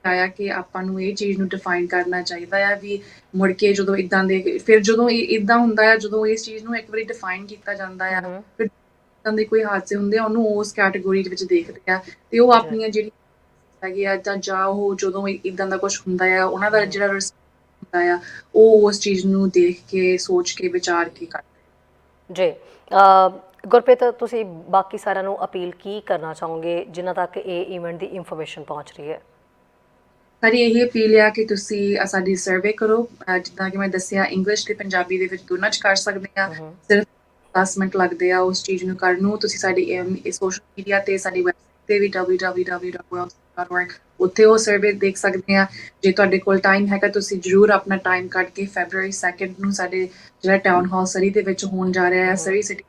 Speaker 3: ਆਇਆ ਕਿ ਆਪਾਂ ਨੂੰ ਇਹ ਚੀਜ਼ ਨੂੰ ਡਿਫਾਈਨ ਕਰਨਾ ਚਾਹੀਦਾ ਆ ਵੀ ਮੁੜ ਕੇ ਜਦੋਂ ਇਦਾਂ ਦੇ ਫਿਰ ਜਦੋਂ ਇਹ ਇਦਾਂ ਹੁੰਦਾ ਆ ਜਦੋਂ ਇਸ ਚੀਜ਼ ਨੂੰ ਇੱਕ ਵਾਰੀ ਡਿਫਾਈਨ ਕੀਤਾ ਜਾਂਦਾ ਆ
Speaker 1: ਹਮ
Speaker 3: ਇਦਾਂ ਦੇ ਕੋਈ ਹਾਦਸੇ ਹੁੰਦੇ ਆ ਉਹਨੂੰ ਉਸ ਕੈਟਾਗਰੀ ਦੇ ਵਿੱਚ ਦੇਖਦੇ ਆ ਤੇ ਉਹ ਆਪਣੀਆਂ ਜਿਹੜੀ ਹੈਗੀ ਆ ਜਾਂ ਜਾਂ ਉਹ ਜਦੋਂ ਇਦਾਂ ਦਾ ਕੁਝ ਹੁੰਦਾ ਆ ਉਹਨਾਂ ਦਾ ਜਿਹੜਾ ਹੁੰਦਾ ਆ ਉਹ ਉਸ ਚੀਜ਼ ਨੂੰ ਦੇਖ ਕੇ ਸੋਚ ਕੇ ਵਿਚਾਰ ਕੇ ਕਰਦੇ
Speaker 1: ਜੀ। ਅ, ਗੁਰਪ੍ਰੀਤ ਤੁਸੀਂ ਬਾਕੀ ਸਾਰਿਆਂ ਨੂੰ ਅਪੀਲ ਕੀ ਕਰਨਾ ਚਾਹੋਗੇ ਜਿਨ੍ਹਾਂ ਤੱਕ ਇਹ ਇਵੈਂਟ ਦੀ ਇਨਫੋਰਮੇਸ਼ਨ ਪਹੁੰਚ ਰਹੀ ਹੈ?
Speaker 3: ਸਾਡੀ ਇਹ ਅਪੀਲ ਆ ਕਿ ਤੁਸੀਂ ਸਾਡੀ ਸਰਵੇ ਕਰੋ। ਜਿੱਦਾਂ ਕਿ ਮੈਂ ਦੱਸਿਆ ਇੰਗਲਿਸ਼ ਤੇ ਪੰਜਾਬੀ ਦੇ ਵਿੱਚ ਦੋਨਾਂ ਚ ਕਰ ਸਕਦੇ ਆ ਸਿਰਫ 10 ਮਿੰਟ ਲੱਗਦੇ ਆ ਉਸ ਚੀਜ਼ ਨੂੰ ਕਰਨ ਨੂੰ। ਤੁਸੀਂ ਸਾਡੀ ਸੋਸ਼ਲ ਮੀਡੀਆ ਤੇ ਸਾਡੀ ਵੈਬਸਾਈਟ ਤੇ ਵੀ www.world.org ਉੱਥੇ ਉਹ ਸਰਵੇ ਦੇਖ ਸਕਦੇ ਆ ਜੇ ਤੁਹਾਡੇ ਕੋਲ ਟਾਈਮ ਹੈਗਾ ਤੁਸੀਂ ਜਰੂਰ ਆਪਣਾ ਟਾਈਮ ਕੱਢ ਕੇ ਫੈਬਰੂਅਰੀ 2nd ਨੂੰ ਸਾਡੇ ਜਿਹੜਾ ਟਾਊਨ ਹਾਲ ਸਰੀ ਦੇ ਵਿੱਚ ਹੋਣ ਜਾ ਰਿਹਾ ਹੈ। ਸਰੀ ਸਿਟੀ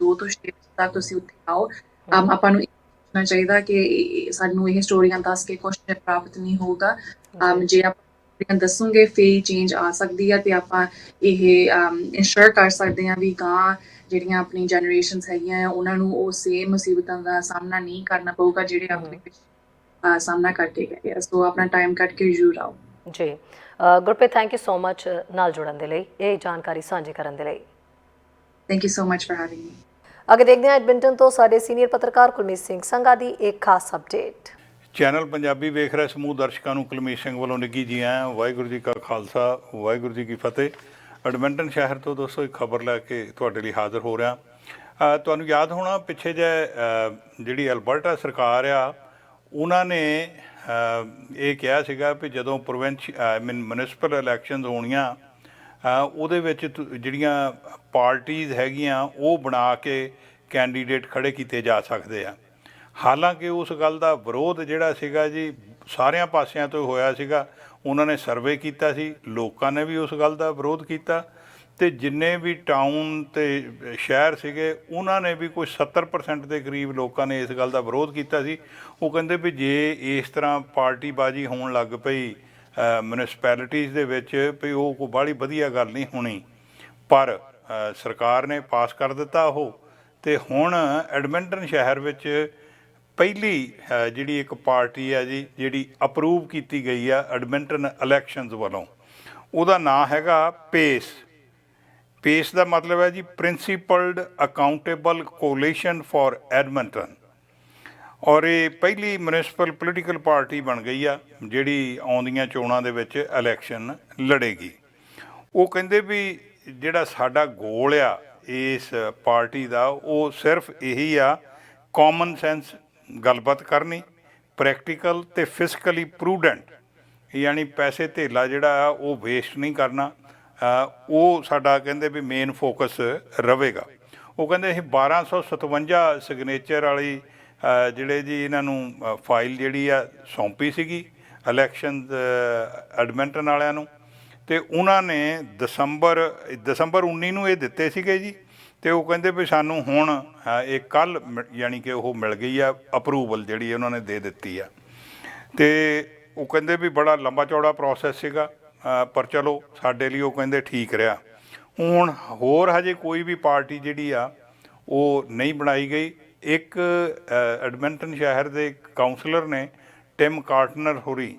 Speaker 3: 2 ਤੋਂ 6 ਤੱਕ ਤੁਸੀਂ ਉੱਥੇ ਆਓ। ਆਪਾਂ ਨੂੰ ਸੋਚਣਾ ਚਾਹੀਦਾ ਕਿ ਸਾਨੂੰ ਇਹ ਸਟੋਰੀਆਂ ਦੱਸ ਕੇ ਕੁਝ ਪ੍ਰਾਪਤ ਨਹੀਂ ਹੋਊਗਾ। ਜੇ ਆਪਾਂ ਦੱਸੋਗੇ ਫੇਰ ਚੇਂਜ ਆ ਸਕਦੀ ਹੈ ਤੇ ਆਪਾਂ ਇਹ ਇਨਸ਼ੋਰ ਕਰ ਸਕਦੇ ਹਾਂ ਵੀ ਗਾਂ ਜਿਹੜੀਆਂ ਆਪਣੀ ਜਨਰੇਸ਼ਨਸ ਹੈਗੀਆਂ ਉਹਨਾਂ ਨੂੰ ਉਹ ਸੇਮ ਮੁਸੀਬਤਾਂ ਦਾ ਸਾਹਮਣਾ ਨਹੀਂ ਕਰਨਾ ਪਊਗਾ ਜਿਹੜੇ ਆਪਣੇ ਸਾਹਮਣਾ ਕਰਕੇ ਗਏ ਸੋ ਆਪਣਾ ਟਾਈਮ ਕੱਢ ਕੇ ਜ਼ਰੂਰ ਆਓ।
Speaker 1: ਜੀ। Gurpreet thank you so much ਨਾਲ ਜੁੜਨ ਦੇ ਲਈ ਇਹ ਜਾਣਕਾਰੀ ਸਾਂਝੀ ਕਰਨ ਦੇ ਲਈ।
Speaker 3: Thank you so much for having me
Speaker 1: ਅੱਗੇ ਦੇਖਦੇ ਹਾਂ ਐਡਮਿੰਟਨ ਤੋਂ ਸਾਡੇ ਸੀਨੀਅਰ ਪੱਤਰਕਾਰ ਕੁਲਮੀਤ ਸਿੰਘ ਸੰਘਾ ਦੀ ਇੱਕ ਖਾਸ ਅਪਡੇਟ
Speaker 4: ਚੈਨਲ ਪੰਜਾਬੀ ਵੇਖ ਰਹੇ ਸਮੂਹ ਦਰਸ਼ਕਾਂ ਨੂੰ ਕੁਲਮੀਤ ਸਿੰਘ ਵੱਲੋਂ ਨਿੱਘੀ ਜੀ ਆਇਆਂ ਵਾਹਿਗੁਰੂ ਜੀ ਕਾ ਖਾਲਸਾ, ਵਾਹਿਗੁਰੂ ਜੀ ਕੀ ਫਤਿਹ। ਐਡਮਿੰਟਨ ਸ਼ਹਿਰ ਤੋਂ ਦੋਸਤੋ ਇੱਕ ਖਬਰ ਲੈ ਕੇ ਤੁਹਾਡੇ ਲਈ ਹਾਜ਼ਰ ਹੋ ਰਿਹਾ। ਤੁਹਾਨੂੰ ਯਾਦ ਹੋਣਾ ਪਿੱਛੇ ਜੇ ਜਿਹੜੀ ਅਲਬਰਟਾ ਸਰਕਾਰ ਆ, ਉਹਨਾਂ ਨੇ ਇਹ ਕਿਹਾ ਸੀਗਾ ਵੀ ਜਦੋਂ province I mean municipal elections ਹੋਣੀਆਂ ਉਹਦੇ ਵਿੱਚ ਤੁ- ਜਿਹੜੀਆਂ ਪਾਰਟੀਆਂ ਹੈਗੀਆਂ, ਉਹ ਬਣਾ ਕੇ ਕੈਂਡੀਡੇਟ ਖੜੇ ਕੀਤੇ ਜਾ ਸਕਦੇ ਆ। ਹਾਲਾਂਕਿ ਉਸ ਗੱਲ ਦਾ ਵਿਰੋਧ ਜਿਹੜਾ ਸੀਗਾ ਜੀ, ਸਾਰਿਆਂ ਪਾਸਿਆਂ ਤੋਂ ਹੋਇਆ ਸੀਗਾ। ਉਹਨਾਂ ਨੇ ਸਰਵੇ ਕੀਤਾ ਸੀ, ਲੋਕਾਂ ਨੇ ਵੀ ਉਸ ਗੱਲ ਦਾ ਵਿਰੋਧ ਕੀਤਾ। ਤੇ ਜਿੰਨੇ ਵੀ ਟਾਊਨ ਤੇ ਸ਼ਹਿਰ ਸੀਗੇ, ਉਹਨਾਂ ਨੇ ਵੀ ਕੋਈ 70% ਦੇ ਕਰੀਬ ਲੋਕਾਂ ਨੇ ਇਸ ਗੱਲ ਦਾ ਵਿਰੋਧ ਕੀਤਾ ਸੀ। ਉਹ ਕਹਿੰਦੇ ਵੀ ਜੇ ਇਸ ਤਰ੍ਹਾਂ ਪਾਰਟੀਬਾਜ਼ੀ ਹੋਣ ਲੱਗ ਪਈ ਮਿਊਨਿਸਪੈਲਿਟੀਜ਼ ਦੇ ਵਿੱਚ ਵੀ ਉਹ ਕੋਈ ਬਾਹਲੀ ਵਧੀਆ ਗੱਲ ਨਹੀਂ ਹੋਣੀ। ਪਰ ਸਰਕਾਰ ਨੇ ਪਾਸ ਕਰ ਦਿੱਤਾ ਉਹ। ਤੇ ਹੁਣ ਐਡਮਿੰਟਨ ਸ਼ਹਿਰ ਵਿੱਚ ਪਹਿਲੀ ਜਿਹੜੀ ਇੱਕ ਪਾਰਟੀ ਹੈ ਜੀ, ਜਿਹੜੀ ਅਪਰੂਵ ਕੀਤੀ ਗਈ ਆ ਐਡਮਿੰਟਨ ਇਲੈਕਸ਼ਨਸ ਵੱਲੋਂ। ਉਹਦਾ ਨਾਮ ਹੈਗਾ ਪੇਸ ਪੇਸ ਦਾ ਮਤਲਬ ਹੈ ਜੀ principled accountable coalition for Edmonton ਔਰ ਇਹ ਪਹਿਲੀ ਮਿਊਨਿਸਪਲ ਪੋਲੀਟੀਕਲ ਪਾਰਟੀ ਬਣ ਗਈ ਆ, ਜਿਹੜੀ ਆਉਂਦੀਆਂ ਚੋਣਾਂ ਦੇ ਵਿੱਚ ਇਲੈਕਸ਼ਨ ਲੜੇਗੀ। ਉਹ ਕਹਿੰਦੇ ਵੀ ਜਿਹੜਾ ਸਾਡਾ ਗੋਲ ਆ ਇਸ ਪਾਰਟੀ ਦਾ, ਉਹ ਸਿਰਫ ਇਹੀ ਆ ਕਾਮਨ ਸੈਂਸ ਗੱਲਬਾਤ ਕਰਨੀ ਪ੍ਰੈਕਟੀਕਲ ਤੇ ਫਿਜ਼ੀਕਲੀ ਪ੍ਰੂਡੈਂਟ ਯਾਨੀ ਪੈਸੇ ਧੇਲਾ ਜਿਹੜਾ ਆ, ਉਹ ਵੇਸਟ ਨਹੀਂ ਕਰਨਾ। ਉਹ ਸਾਡਾ ਕਹਿੰਦੇ ਵੀ ਮੇਨ ਫੋਕਸ ਰਵੇਗਾ ਉਹ ਕਹਿੰਦੇ ਅਸੀਂ 1257 ਸਿਗਨੇਚਰ ਵਾਲੀ ਜਿਹੜੇ ਜੀ ਇਹਨਾਂ ਨੂੰ ਫਾਈਲ ਜਿਹੜੀ ਆ ਸੌਂਪੀ ਸੀਗੀ ਇਲੈਕਸ਼ਨ ਐਡਮਿੰਟਨ ਵਾਲਿਆਂ ਨੂੰ ਤੇ ਉਹਨਾਂ ਨੇ ਦਸੰਬਰ ਦਸੰਬਰ 19 ਨੂੰ ਇਹ ਦਿੱਤੇ ਸੀਗੇ ਜੀ ਤੇ ਉਹ ਕਹਿੰਦੇ ਵੀ ਸਾਨੂੰ ਹੁਣ ਅ, ਇਹ ਕੱਲ ਯਾਨੀ ਕਿ ਉਹ ਮਿਲ ਗਈ ਆ ਅਪਰੂਵਲ ਜਿਹੜੀ ਉਹਨਾਂ ਨੇ ਦੇ ਦਿੱਤੀ ਆ। ਤੇ ਉਹ ਕਹਿੰਦੇ ਵੀ ਬੜਾ ਲੰਬਾ ਚੌੜਾ ਪ੍ਰੋਸੈਸ ਸੀਗਾ ਪਰ ਚਲੋ ਸਾਡੇ ਲਈ ਉਹ ਕਹਿੰਦੇ ਠੀਕ ਰਿਹਾ। ਹੁਣ ਹੋਰ ਹਜੇ ਕੋਈ ਵੀ ਪਾਰਟੀ ਜਿਹੜੀ ਆ ਉਹ ਨਹੀਂ ਬਣਾਈ ਗਈ। ਇੱਕ ਐਡਮਿੰਟਨ ਸ਼ਹਿਰ ਦੇ ਕਾਉਂਸਲਰ ਨੇ ਟਿਮ ਕਾਰਟਨਰ ਹੋਰੀ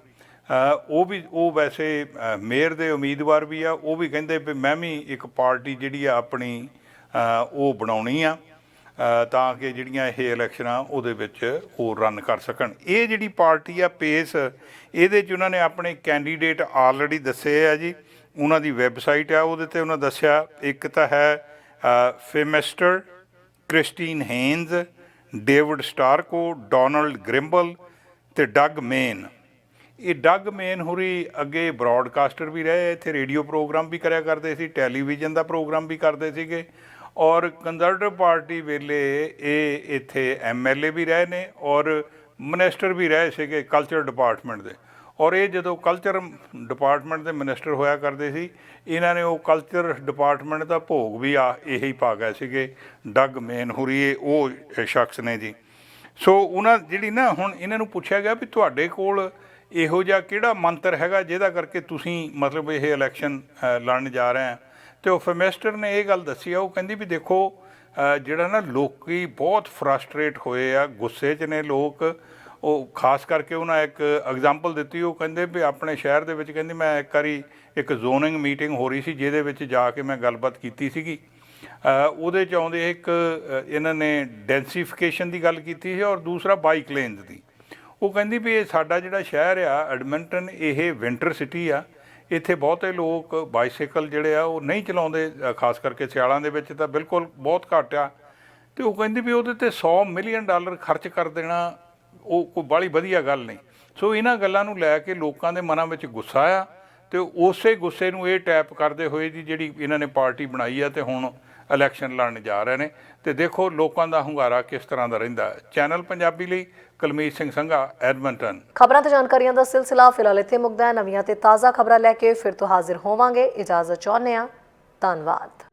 Speaker 4: ਉਹ ਵੀ, ਉਹ ਵੈਸੇ ਮੇਅਰ ਦੇ ਉਮੀਦਵਾਰ ਵੀ ਆ, ਉਹ ਵੀ ਕਹਿੰਦੇ ਵੀ ਮੈਂ ਵੀ ਇੱਕ ਪਾਰਟੀ ਜਿਹੜੀ ਆ ਆਪਣੀ ਉਹ ਬਣਾਉਣੀ ਆ ਤਾਂ ਕਿ ਜਿਹੜੀਆਂ ਇਹ ਇਲੈਕਸ਼ਨਾਂ ਉਹਦੇ ਵਿੱਚ ਉਹ ਰਨ ਕਰ ਸਕਣ। ਇਹ ਜਿਹੜੀ ਪਾਰਟੀ ਆ ਪੇਸ ਇਹਦੇ 'ਚ ਉਹਨਾਂ ਨੇ ਆਪਣੇ ਕੈਂਡੀਡੇਟ ਆਲਰੇਡੀ ਦੱਸੇ ਆ ਜੀ, ਉਹਨਾਂ ਦੀ ਵੈਬਸਾਈਟ ਆ, ਉਹਦੇ ਤੇ ਉਹਨਾਂ ਦੱਸਿਆ, ਇੱਕ ਤਾਂ ਹੈ ਫੇਮੈਸਟਰ Christine Haines David Starko, Donald Grimble ਤੇ ਡੱਗ ਮੇਨ। ਇਹ ਡੱਗ ਮੇਨ ਹੁਰੀ ਅੱਗੇ ਬ੍ਰਾਡਕਾਸਟਰ ਵੀ ਰਹੇ, ਇੱਥੇ ਰੇਡੀਓ ਪ੍ਰੋਗਰਾਮ ਵੀ ਕਰਿਆ ਕਰਦੇ ਸੀ, ਟੈਲੀਵਿਜ਼ਨ ਦਾ ਪ੍ਰੋਗਰਾਮ ਵੀ ਕਰਦੇ ਸੀਗੇ ਔਰ ਕੰਜ਼ਰਵੇਟਿਵ ਪਾਰਟੀ ਵੇਲੇ ਇਹ ਇੱਥੇ ਐਮਐਲਏ ਵੀ ਰਹੇ ਨੇ ਔਰ ਮਿਨਿਸਟਰ ਵੀ ਰਹੇ ਸੀਗੇ ਕਲਚਰ ਡਿਪਾਰਟਮੈਂਟ ਦੇ। ਔਰ ਇਹ ਜਦੋਂ ਕਲਚਰ ਡਿਪਾਰਟਮੈਂਟ ਦੇ ਮਿਨਿਸਟਰ ਹੋਇਆ ਕਰਦੇ ਸੀ, ਇਹਨਾਂ ਨੇ ਉਹ ਕਲਚਰ ਡਿਪਾਰਟਮੈਂਟ ਦਾ ਭੋਗ ਵੀ ਆ, ਇਹੀ ਪਾ ਗਏ ਸੀਗੇ, ਡੱਗ ਮੇਨ ਹੁਰੀਏ ਉਹ ਸ਼ਖਸ ਨੇ ਜੀ। ਸੋ ਉਹਨਾਂ ਜਿਹੜੀ ਨਾ ਹੁਣ ਇਹਨਾਂ ਨੂੰ ਪੁੱਛਿਆ ਗਿਆ ਵੀ ਤੁਹਾਡੇ ਕੋਲ ਇਹੋ ਜਿਹਾ ਕਿਹੜਾ ਮੰਤਰ ਹੈਗਾ ਜਿਹਦਾ ਕਰਕੇ ਤੁਸੀਂ ਮਤਲਬ ਇਹ ਇਲੈਕਸ਼ਨ ਲੜਨ ਜਾ ਰਹੇ ਆ? ਤੇ ਉਹ ਫੈਮਿਸਟਰ ਨੇ ਇਹ ਗੱਲ ਦੱਸੀ ਆ, ਉਹ ਕਹਿੰਦੀ ਵੀ ਦੇਖੋ ਜਿਹੜਾ ਨਾ ਲੋਕੀ ਬਹੁਤ ਫਰਸਟ੍ਰੇਟ ਹੋਏ ਆ, ਗੁੱਸੇ 'ਚ ਨੇ ਲੋਕ ਉਹ ਖਾਸ ਕਰਕੇ ਉਹਨਾਂ ਇੱਕ ਐਗਜ਼ਾਮਪਲ ਦਿੱਤੀ, ਉਹ ਕਹਿੰਦੇ ਵੀ ਆਪਣੇ ਸ਼ਹਿਰ ਦੇ ਵਿੱਚ ਕਹਿੰਦੇ ਮੈਂ ਇੱਕ ਵਾਰੀ ਇੱਕ ਜ਼ੋਨਿੰਗ ਮੀਟਿੰਗ ਹੋ ਰਹੀ ਸੀ, ਜਿਹਦੇ ਵਿੱਚ ਜਾ ਕੇ ਮੈਂ ਗੱਲਬਾਤ ਕੀਤੀ ਸੀਗੀ। ਉਹਦੇ ਚ ਆਉਂਦੇ ਇੱਕ, ਇਹਨਾਂ ਨੇ ਡੈਂਸੀਫਿਕੇਸ਼ਨ ਦੀ ਗੱਲ ਕੀਤੀ ਸੀ ਔਰ ਦੂਸਰਾ ਬਾਈਕ ਲੇਨਸ ਦੀ। ਉਹ ਕਹਿੰਦੀ ਵੀ ਇਹ ਸਾਡਾ ਜਿਹੜਾ ਸ਼ਹਿਰ ਆ, ਐਡਮਿੰਟਨ, ਇਹ ਵਿੰਟਰ ਸਿਟੀ ਆ। ਇੱਥੇ ਬਹੁਤੇ ਲੋਕ ਬਾਈਸਾਈਕਲ ਜਿਹੜੇ ਆ, ਉਹ ਨਹੀਂ ਚਲਾਉਂਦੇ ਖਾਸ ਕਰਕੇ ਸਿਆਲਾਂ ਦੇ ਵਿੱਚ ਤਾਂ ਬਿਲਕੁਲ ਬਹੁਤ ਘੱਟ ਆ। ਤੇ ਉਹ ਕਹਿੰਦੀ ਵੀ ਉਹਦੇ ਤੇ 100 ਮਿਲੀਅਨ ਡਾਲਰ ਖਰਚ ਕਰ ਦੇਣਾ ਉਹ ਕੋਈ ਬਾਹਲੀ ਵਧੀਆ ਗੱਲ ਨਹੀਂ। ਸੋ ਇਹਨਾਂ ਗੱਲਾਂ ਨੂੰ ਲੈ ਕੇ ਲੋਕਾਂ ਦੇ ਮਨਾਂ ਵਿੱਚ ਗੁੱਸਾ ਆ ਤੇ ਉਸੇ ਗੁੱਸੇ ਨੂੰ ਇਹ ਟੈਪ ਕਰਦੇ ਹੋਏ ਜੀ ਜਿਹੜੀ ਇਹਨਾਂ ਨੇ ਪਾਰਟੀ ਬਣਾਈ ਆ ਤੇ ਹੁਣ ਇਲੈਕਸ਼ਨ ਲੜਨ ਜਾ ਰਹੇ ਨੇ। ਤੇ ਦੇਖੋ ਲੋਕਾਂ ਦਾ ਹੁੰਗਾਰਾ ਕਿਸ ਤਰ੍ਹਾਂ ਦਾ ਰਹਿੰਦਾ ਚੈਨਲ ਪੰਜਾਬੀ ਲਈ ਕੁਲਮੀਤ ਸਿੰਘ ਸੰਘਾ, ਐਡਮੰਟਨ।
Speaker 1: ਖਬਰਾਂ ਤੇ ਜਾਣਕਾਰੀਆਂ ਦਾ ਸਿਲਸਿਲਾ ਫਿਲਹਾਲ ਇੱਥੇ ਮੁੱਕਦਾ ਹੈ। ਨਵੀਆਂ ਤੇ ਤਾਜ਼ਾ ਖਬਰਾਂ ਲੈ ਕੇ ਫਿਰ ਤੋਂ ਹਾਜ਼ਰ ਹੋਵਾਂਗੇ। ਇਜਾਜ਼ਤ ਚਾਹੁੰਦੇ ਹਾਂ। ਧੰਨਵਾਦ।